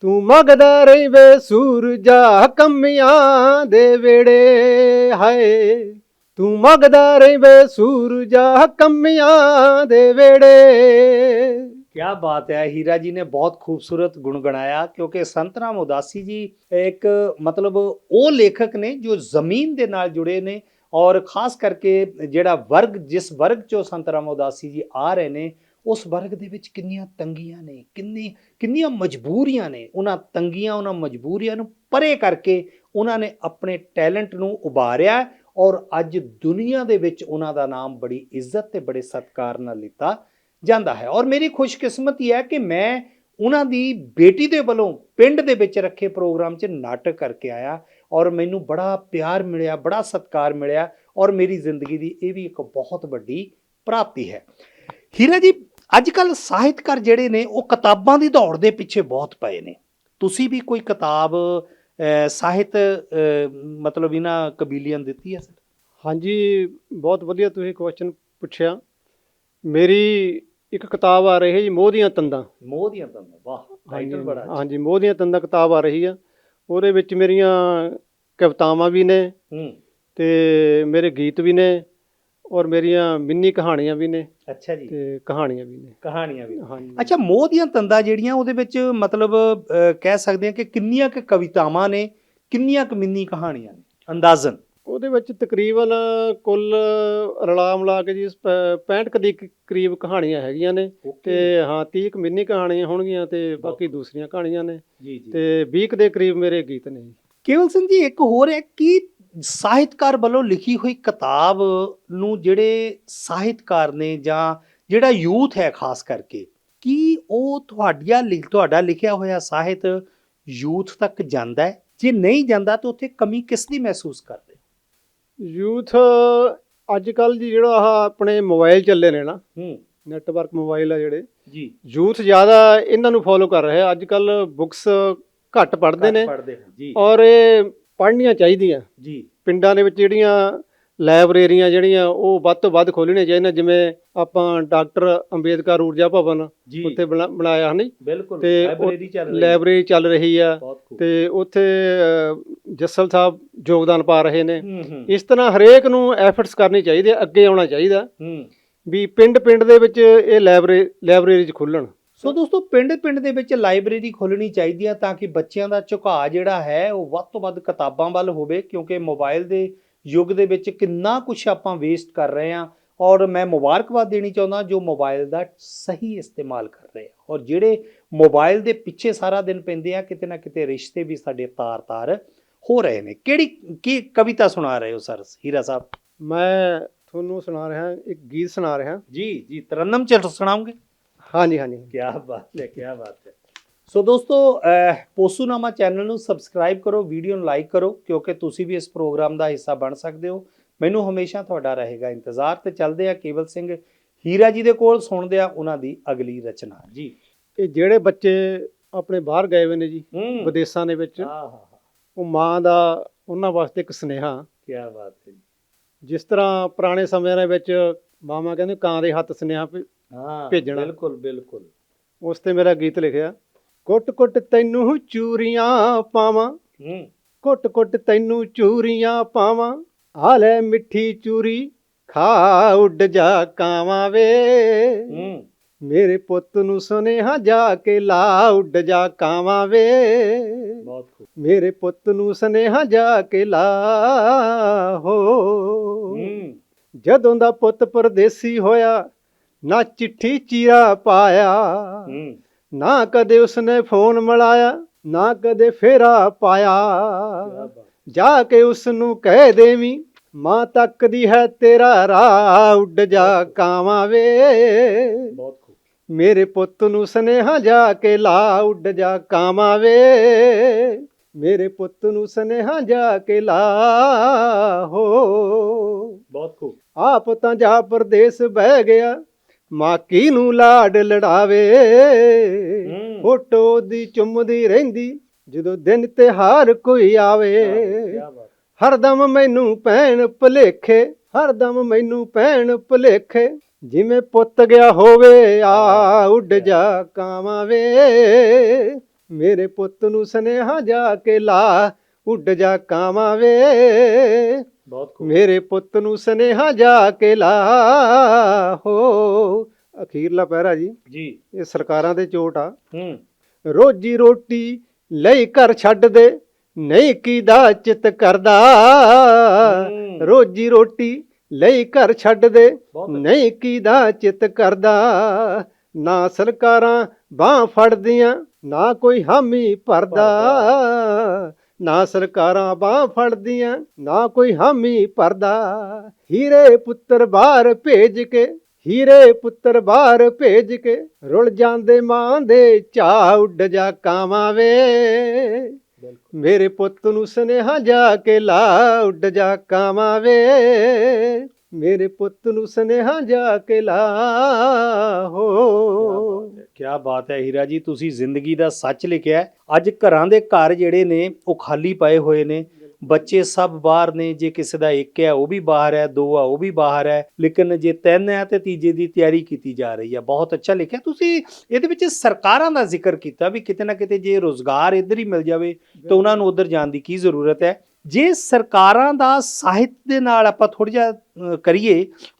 ਤੂੰ ਮਗਦਾ ਰਹਿਵੇ ਸੂਰਜਾ ਕੰਮੀਆਂ ਦੇ ਵੇੜੇ, ਹਾਏ। ਤੂੰ ਮਗਦਾ ਰਹਿਵੇ ਸੂਰਜਾ ਕੰਮੀਆਂ ਦੇ ਵੇੜੇ। ਕਿਆ ਬਾਤ ਹੈ, ਹੀਰਾ ਜੀ ਨੇ ਬਹੁਤ ਖੂਬਸੂਰਤ ਗੁਣਗਣਾਇਆ ਕਿਉਂਕਿ ਸੰਤ ਰਾਮ ਉਦਾਸੀ ਜੀ ਇੱਕ ਮਤਲਬ ਉਹ ਲੇਖਕ ਨੇ ਜੋ ਜ਼ਮੀਨ ਦੇ ਨਾਲ ਜੁੜੇ ਨੇ ਔਰ ਖਾਸ ਕਰਕੇ ਜਿਹੜਾ ਵਰਗ, ਜਿਸ ਵਰਗ ਚੋਂ ਸੰਤ ਰਾਮ ਉਦਾਸੀ ਜੀ ਆ ਰਹੇ ਨੇ, ਉਸ ਵਰਗ ਦੇ ਵਿੱਚ ਕਿੰਨੀਆਂ ਤੰਗੀਆਂ ਨੇ, ਕਿੰਨੀ, ਕਿੰਨੀਆਂ ਮਜਬੂਰੀਆਂ ਨੇ, ਉਹਨਾਂ ਤੰਗੀਆਂ, ਉਹਨਾਂ ਮਜਬੂਰੀਆਂ ਨੂੰ ਪਰੇ ਕਰਕੇ ਉਹਨਾਂ ਨੇ ਆਪਣੇ ਟੈਲੈਂਟ ਨੂੰ ਉਭਾਰਿਆ ਔਰ ਅੱਜ ਦੁਨੀਆ ਦੇ ਵਿੱਚ ਉਹਨਾਂ ਦਾ ਨਾਮ ਬੜੀ ਇੱਜ਼ਤ ਤੇ ਬੜੇ ਸਤਿਕਾਰ ਨਾਲ ਲਿੱਤਾ। ਜਾਂਦਾ ਹੈ। ਔਰ ਮੇਰੀ ਖੁਸ਼ਕਿਸਮਤੀ ਹੈ ਕਿ ਮੈਂ ਉਹਨਾਂ ਦੀ ਬੇਟੀ ਦੇ ਵੱਲੋਂ ਪਿੰਡ ਦੇ ਵਿੱਚ ਰੱਖੇ ਪ੍ਰੋਗਰਾਮ 'ਚ ਨਾਟਕ ਕਰਕੇ ਆਇਆ ਔਰ ਮੈਨੂੰ ਬੜਾ ਪਿਆਰ ਮਿਲਿਆ, ਬੜਾ ਸਤਿਕਾਰ ਮਿਲਿਆ ਔਰ ਮੇਰੀ ਜ਼ਿੰਦਗੀ ਦੀ ਇਹ ਵੀ ਇੱਕ ਬਹੁਤ ਵੱਡੀ ਪ੍ਰਾਪਤੀ ਹੈ। ਹੀਰਾ ਜੀ ਅੱਜ ਕੱਲ ਸਾਹਿਤਕਾਰ ਜਿਹੜੇ ਨੇ ਉਹ ਕਿਤਾਬਾਂ ਦੀ ਦੌੜ ਦੇ ਪਿੱਛੇ ਬਹੁਤ ਪਏ ਨੇ। ਤੁਸੀਂ ਵੀ ਕੋਈ ਕਿਤਾਬ ਸਾਹਿਤ ਮਤਲਬ ਇਹਨਾਂ ਕਬੀਲੀਅਨ ਦਿੱਤੀ ਹੈ ਸਰ? ਹਾਂਜੀ, ਬਹੁਤ ਵਧੀਆ ਤੁਸੀਂ ਕੁਐਸਚਨ ਪੁੱਛਿਆ। ਮੇਰੀ ਇੱਕ ਕਿਤਾਬ ਆ ਰਹੀ ਹੈ ਜੀ ਮੋਹ ਦੀਆਂ ਤੰਦਾਂ। ਮੋਹ ਦੀਆਂ ਤਾਂ ਵਾਹ ਟਾਈਟਲ ਬੜਾ ਅੱਛਾ। ਹਾਂਜੀ ਮੋਹ ਦੀਆਂ ਤੰਦਾਂ ਕਿਤਾਬ ਆ ਰਹੀ ਆ। ਉਹਦੇ ਵਿੱਚ ਮੇਰੀਆਂ ਕਵਿਤਾਵਾਂ ਵੀ ਨੇ ਹੂੰ। ਤੇ ਮੇਰੇ ਗੀਤ ਵੀ ਨੇ ਔਰ ਮੇਰੀਆਂ ਮਿੰਨੀ ਕਹਾਣੀਆਂ ਵੀ ਨੇ। ਅੱਛਾ ਜੀ। ਤੇ ਕਹਾਣੀਆਂ ਵੀ ਨੇ। ਕਹਾਣੀਆਂ ਵੀ ਹਾਂਜੀ। ਅੱਛਾ ਮੋਹ ਦੀਆਂ ਤੰਦਾਂ ਜਿਹੜੀਆਂ ਉਹਦੇ ਵਿੱਚ ਮਤਲਬ ਅਹ, ਕਹਿ ਸਕਦੇ ਹਾਂ ਕਿ ਕਿੰਨੀਆਂ ਕੁ ਕਵਿਤਾਵਾਂ ਨੇ ਕਿੰਨੀਆਂ ਕੁ ਮਿੰਨੀ ਕਹਾਣੀਆਂ ਨੇ ਅੰਦਾਜ਼ਨ? ਉਹਦੇ ਵਿੱਚ ਤਕਰੀਬਨ ਕੁੱਲ ਰਲਾ ਮਿਲਾ ਕੇ ਜੀ 65 ਕੁ ਦੀ ਕਰੀਬ ਕਹਾਣੀਆਂ ਹੈਗੀਆਂ ਨੇ ਤੇ ਹਾਂ 30 ਕੁ ਮਿੰਨੀ ਕਹਾਣੀਆਂ ਹੋਣਗੀਆਂ ਤੇ ਬਾਕੀ ਦੂਸਰੀਆਂ ਕਹਾਣੀਆਂ ਨੇ ਜੀ ਜੀ। ਤੇ 20 ਕੁ ਦੇ ਕਰੀਬ ਮੇਰੇ ਗੀਤ ਨੇ ਜੀ। ਕੇਵਲ ਸਿੰਘ ਜੀ ਇੱਕ ਹੋਰ ਹੈ ਕਿ ਸਾਹਿਤਕਾਰ ਵੱਲੋਂ ਲਿਖੀ ਹੋਈ ਕਿਤਾਬ ਨੂੰ ਜਿਹੜੇ ਸਾਹਿਤਕਾਰ ਨੇ ਜਾਂ ਜਿਹੜਾ ਯੂਥ ਹੈ ਖਾਸ ਕਰਕੇ ਕੀ ਉਹ ਤੁਹਾਡੀਆਂ ਲਿਖ ਤੁਹਾਡਾ ਲਿਖਿਆ ਹੋਇਆ ਸਾਹਿਤ ਯੂਥ ਤੱਕ ਜਾਂਦਾ ਹੈ? ਜੇ ਨਹੀਂ ਜਾਂਦਾ ਤਾਂ ਉੱਥੇ ਕਮੀ ਕਿਸ ਦੀ ਮਹਿਸੂਸ ਕਰਦੇ? ਯੂਥ ਅੱਜ ਕੱਲ ਜੀ ਜਿਹੜਾ ਆਹ ਆਪਣੇ ਮੋਬਾਈਲ ਚੱਲੇ ਨੇ ਨਾ ਹੂੰ। ਨੈਟਵਰਕ ਮੋਬਾਈਲ ਆ ਜਿਹੜੇ ਜੀ। ਯੂਥ ਜ਼ਿਆਦਾ ਇਹਨਾਂ ਨੂੰ ਫੋਲੋ ਕਰ ਰਿਹਾ ਅੱਜ ਕੱਲ ਬੁੱਕਸ ਘੱਟ ਪੜ੍ਹਦੇ ਨੇ ਜੀ। ਔਰ ਇਹ ਪੜ੍ਹਨੀਆਂ ਚਾਹੀਦੀਆਂ। ਜੀ। ਪਿੰਡਾਂ ਦੇ ਵਿੱਚ ਜਿਹੜੀਆਂ ਲਾਇਬ੍ਰੇਰੀਆਂ ਜਿਹੜੀਆਂ ਉਹ ਵੱਧ ਤੋਂ ਵੱਧ ਖੋਲ੍ਹਣੀਆਂ ਚਾਹੀਦੀਆਂ ਜਿਵੇਂ ਆਪਾਂ ਡਾਕਟਰ ਅੰਬੇਦਕਰ ਊਰਜਾ ਭਵਨ ਜੀ। ਉੱਥੇ ਬਣਾ- ਬਣਾਇਆ ਹਨੀ ਬਿਲਕੁਲ ਤੇ ਉਹ ਲਾਇਬ੍ਰੇਰੀ ਚੱਲ ਰਹੀ ਹੈ। ਲਾਇਬ੍ਰੇਰੀ ਚੱਲ ਰਹੀ ਆ। ਬਹੁਤ ਖੂਬ। ਤੇ ਉੱਥੇ ਅ, ਜੱਸਲ ਸਾਹਿਬ ਯੋਗਦਾਨ ਪਾ ਰਹੇ ਨੇ। ਹੂੰ ਹੂੰ। ਇਸ ਤਰ੍ਹਾਂ ਹਰੇਕ ਨੂੰ ਐਫਰਟਸ ਕਰਨੇ ਚਾਹੀਦੇ ਅੱਗੇ ਆਉਣਾ ਚਾਹੀਦਾ। ਹੂੰ। ਵੀ ਪਿੰਡ ਪਿੰਡ ਦੇ ਵਿੱਚ ਇਹ ਲਾਇਬ੍ਰੇਰੀ ਲਾਇਬ੍ਰੇਰੀ 'ਚ ਖੁੱਲਣ ਸੋ ਦੋਸਤੋ ਪਿੰਡ-ਪਿੰਡ ਦੇ ਵਿੱਚ ਲਾਇਬ੍ਰੇਰੀ ਖੋਲਣੀ ਚਾਹੀਦੀ ਆ ਤਾਂ ਕਿ ਬੱਚਿਆਂ ਦਾ ਝੁਕਾਅ ਜਿਹੜਾ ਹੈ ਉਹ ਵੱਧ ਤੋਂ ਵੱਧ ਕਿਤਾਬਾਂ ਵੱਲ ਹੋਵੇ ਕਿਉਂਕਿ ਮੋਬਾਈਲ ਦੇ ਯੁੱਗ ਦੇ ਵਿੱਚ ਕਿੰਨਾ ਕੁਝ ਆਪਾਂ ਵੇਸਟ ਕਰ ਰਹੇ ਆ ਔਰ ਮੈਂ ਮੁਬਾਰਕਬਾਦ ਦੇਣੀ ਚਾਹੁੰਦਾ ਜੋ ਮੋਬਾਈਲ ਦਾ ਸਹੀ ਇਸਤੇਮਾਲ ਕਰ ਰਹੇ ਆ ਔਰ ਜਿਹੜੇ ਮੋਬਾਈਲ ਦੇ ਪਿੱਛੇ ਸਾਰਾ ਦਿਨ ਪੈਂਦੇ ਆ ਕਿਤੇ ਨਾ ਕਿਤੇ ਰਿਸ਼ਤੇ ਵੀ ਸਾਡੇ ਤਾਰ-ਤਾਰ ਹੋ ਰਹੇ ਨੇ। ਕਿਹੜੀ ਕੀ ਕਵਿਤਾ ਸੁਣਾ ਰਹੇ ਹੋ ਸਰ ਹੀਰਾ ਸਾਹਿਬ? ਮੈਂ ਤੁਹਾਨੂੰ ਸੁਣਾ ਰਿਹਾ ਇੱਕ ਗੀਤ ਸੁਣਾ ਰਿਹਾ। ਜੀ ਜੀ ਤਰਨਮ ਚ ਸੁਣਾਉਂਗੇ ਹਾਂਜੀ ਹਾਂਜੀ। ਕੀ ਬਾਤ ਹੈ ਕੀ ਬਾਤ ਹੈ। ਸੋ ਦੋਸਤੋ ਪੋਸੂਨਾਮਾ ਚੈਨਲ ਨੂੰ ਸਬਸਕ੍ਰਾਈਬ ਕਰੋ ਵੀਡੀਓ ਨੂੰ ਲਾਈਕ ਕਰੋ ਕਿਉਂਕਿ ਤੁਸੀਂ ਵੀ ਇਸ ਪ੍ਰੋਗਰਾਮ ਦਾ ਹਿੱਸਾ ਬਣ ਸਕਦੇ ਹੋ। ਮੈਨੂੰ ਹਮੇਸ਼ਾ ਤੁਹਾਡਾ ਰਹੇਗਾ ਇੰਤਜ਼ਾਰ ਤੇ ਚੱਲਦੇ ਆ ਕੇਵਲ ਸਿੰਘ ਹੀਰਾ ਜੀ ਦੇ ਕੋਲ ਸੁਣਦੇ ਆ ਉਹਨਾਂ ਦੀ ਅਗਲੀ ਰਚਨਾ। ਜੀ। ਇਹ ਜਿਹੜੇ ਬੱਚੇ ਆਪਣੇ ਬਾਹਰ ਗਏ ਹੋਏ ਨੇ ਜੀ ਵਿਦੇਸ਼ਾਂ ਦੇ ਵਿੱਚ ਆਹਾ ਉਹ ਮਾਂ ਦਾ ਉਹਨਾਂ ਵਾਸਤੇ ਇੱਕ ਸੁਨੇਹਾ। ਕੀ ਬਾਤ ਹੈ ਜੀ। ਜਿਸ ਤਰ੍ਹਾਂ ਪੁਰਾਣੇ ਸਮਿਆਂ ਦੇ ਵਿੱਚ ਮਾਮਾ ਕਹਿੰਦੇ ਕਾਂ ਦੇ ਹੱਥ ਸੁਨੇਹਾ ਭੇਜਣਾ। ਬਿਲਕੁਲ ਬਿਲਕੁਲ। ਉਸ ਤੇ ਮੇਰਾ ਗੀਤ ਲਿਖਿਆ। ਕੁੱਟ ਕੁੱਟ ਤੈਨੂੰ ਚੂਰੀਆਂ ਪਾਵਾਂ। ਹੂੰ। ਕੁੱਟ ਕੁੱਟ ਤੈਨੂੰ ਚੂਰੀਆਂ ਪਾਵਾਂ। ਆ ਲੈ ਮਿੱਠੀ ਚੂਰੀ ਖਾ ਉੱਡ ਜਾ ਕਾਵਾਂ ਵੇ। ਹੂੰ। ਮੇਰੇ ਪੁੱਤ ਨੂੰ ਸੁਨੇਹਾ ਜਾ ਕੇ ਲਾ ਉੱਡ ਜਾ ਕਾਵਾਂ ਵੇ। ਬਹੁਤ ਖੂਬ। ਮੇਰੇ ਪੁੱਤ ਨੂੰ ਸੁਨੇਹਾ ਜਾ ਕੇ ਲਾ ਹੋ। ਹੂੰ। ਜਦੋਂ ਦਾ ਪੁੱਤ ਪਰਦੇਸੀ ਹੋਇਆ ਨਾ ਚਿੱਠੀ ਚੀਰਾ ਪਾਇਆ। ਹੂੰ। ਨਾ ਕਦੇ ਉਸਨੇ ਫੋਨ ਮਿਲਾਇਆ ਨਾ ਕਦੇ ਫੇਰਾ ਪਾਇਆ। ਜਾ ਕੇ ਉਸ ਨੂੰ ਕਹਿ ਦੇਵੀਂ ਮਾਂ ਤੱਕਦੀ ਹੈ ਤੇਰਾ ਰਾਹ ਉੱਡ ਜਾ ਕਾਵਾਂ ਵੇ। ਮੇਰੇ ਪੁੱਤ ਨੂੰ ਸੁਨੇਹਾ ਜਾ ਕੇ ਲਾ ਉੱਡ ਜਾ ਕਾਵਾਂ ਵੇ। ਮੇਰੇ ਪੁੱਤ ਨੂੰ ਸੁਨੇਹਾ ਜਾ ਕੇ ਲਾ ਹੋ। ਬਹੁਤ ਖੂਬ ਆਪ ਤਾਂ ਜਾ ਪਰਦੇਸ ਬਹਿ ਗਿਆ ਮਾਕੀ ਨੂੰ ਲਾਡ ਲੜਾਵੇ। ਫੋਟੋ ਦੀ ਚੁੰਮਦੀ ਰਹਿੰਦੀ ਜਦੋਂ ਦਿਨ ਤਿਹਾਰ ਕੋਈ ਆਵੇ। ਹਰਦਮ ਮੈਨੂੰ ਭੈਣ ਭੁਲੇਖੇ ਹਰਦਮ ਮੈਨੂੰ ਭੈਣ ਭੁਲੇਖੇ ਜਿਵੇਂ ਪੁੱਤ ਗਿਆ ਹੋਵੇ ਆ ਉੱਡ ਜਾ ਕਾਵਾਂ ਵੇ ਮੇਰੇ ਪੁੱਤ ਨੂੰ ਸੁਨੇਹਾ ਜਾ ਕੇ ਲਾ ਉੱਡ ਜਾ ਕਾਵਾਂ ਵੇ ਬਹੁਤ ਖੂਬ ਮੇਰੇ ਪੁੱਤ ਨੂੰ ਸੁਨੇਹਾ ਜਾ ਕੇ ਲਾ ਹੋ। ਅਖੀਰਲਾ ਪਹਿਰਾ ਜੀ। ਜੀ। ਇਹ ਸਰਕਾਰਾਂ ਦੇ ਚੋਟ ਆ। ਹੂੰ। ਰੋਜੀ ਰੋਟੀ ਲਈ ਘਰ ਛੱਡ ਦੇ ਨਹੀਂ ਕੀਦਾ ਚਿਤ ਕਰਦਾ। ਰੋਜੀ ਰੋਟੀ ਲਈ ਘਰ ਛੱਡ ਦੇ। ਨਹੀਂ ਕੀਦਾ ਚਿਤ ਕਰਦਾ। ਨਾ ਸਰਕਾਰਾਂ ਬਾਹ ਫੜਦੀਆਂ ਨਾ ਕੋਈ ਹਾਮੀ ਭਰਦਾ। ਨਾ ਸਰਕਾਰਾਂ ਬਾਹ ਫੜਦੀਆਂ ਨਾ ਕੋਈ ਹਾਮੀ ਭਰਦਾ। ਹੀਰੇ ਪੁੱਤਰ ਬਾਹਰ ਭੇਜ ਕੇ ਹੀਰੇ ਪੁੱਤਰ ਬਾਹਰ ਭੇਜ ਕੇ ਰੁਲ ਜਾਂਦੇ ਮਾਂ ਦੇ ਚਾ ਉੱਡ ਜਾ ਕਾਵਾਂ ਵੇ। ਮੇਰੇ ਪੁੱਤ ਨੂੰ ਸੁਨੇਹਾ ਜਾ ਕੇ ਲਾ ਉੱਡ ਜਾ ਕਾਵਾਂ ਵੇ। ਮੇਰੇ ਪੁੱਤ ਨੂੰ ਸੁਨੇਹਾ ਜਾ ਕੇ ਲਾ ਹੋ ਕੀ ਬਾਤ ਹੈ ਹੀਰਾ ਜੀ ਤੁਸੀਂ ਜ਼ਿੰਦਗੀ ਦਾ ਸੱਚ ਲਿਖਿਆ ਹੈ। ਅੱਜ ਘਰਾਂ ਦੇ ਘਰ ਜਿਹੜੇ ਨੇ ਉਹ ਖਾਲੀ ਪਏ ਹੋਏ ਨੇ। ਬੱਚੇ ਸਭ ਬਾਹਰ ਨੇ ਜੇ ਕਿਸੇ ਦਾ ਇੱਕ ਹੈ ਉਹ ਵੀ ਬਾਹਰ ਹੈ ਦੋ ਆ ਉਹ ਵੀ ਬਾਹਰ ਹੈ। ਲੇਕਿਨ ਜੇ ਤਿੰਨ ਹੈ ਤੇ ਤੀਜੇ ਦੀ ਤਿਆਰੀ ਕੀਤੀ ਜਾ ਰਹੀ ਹੈ। ਬਹੁਤ ਅੱਛਾ ਲਿਖਿਆ। ਤੁਸੀਂ ਇਹਦੇ ਵਿੱਚ ਸਰਕਾਰਾਂ ਦਾ ਜ਼ਿਕਰ ਕੀਤਾ ਵੀ ਕਿਤੇ ਨਾ ਕਿਤੇ ਜੇ ਰੋਜ਼ਗਾਰ ਇੱਧਰ ਹੀ ਮਿਲ ਜਾਵੇ ਤਾਂ ਉਹਨਾਂ ਨੂੰ ਉੱਧਰ ਜਾਣ ਦੀ ਕੀ ਜ਼ਰੂਰਤ ਹੈ? ਜੇ ਸਰਕਾਰਾਂ ਦਾ ਸਾਹਿਤ ਦੇ ਨਾਲ ਆਪਾਂ ਥੋੜਾ ਜਿਹਾ ਕਰੀਏ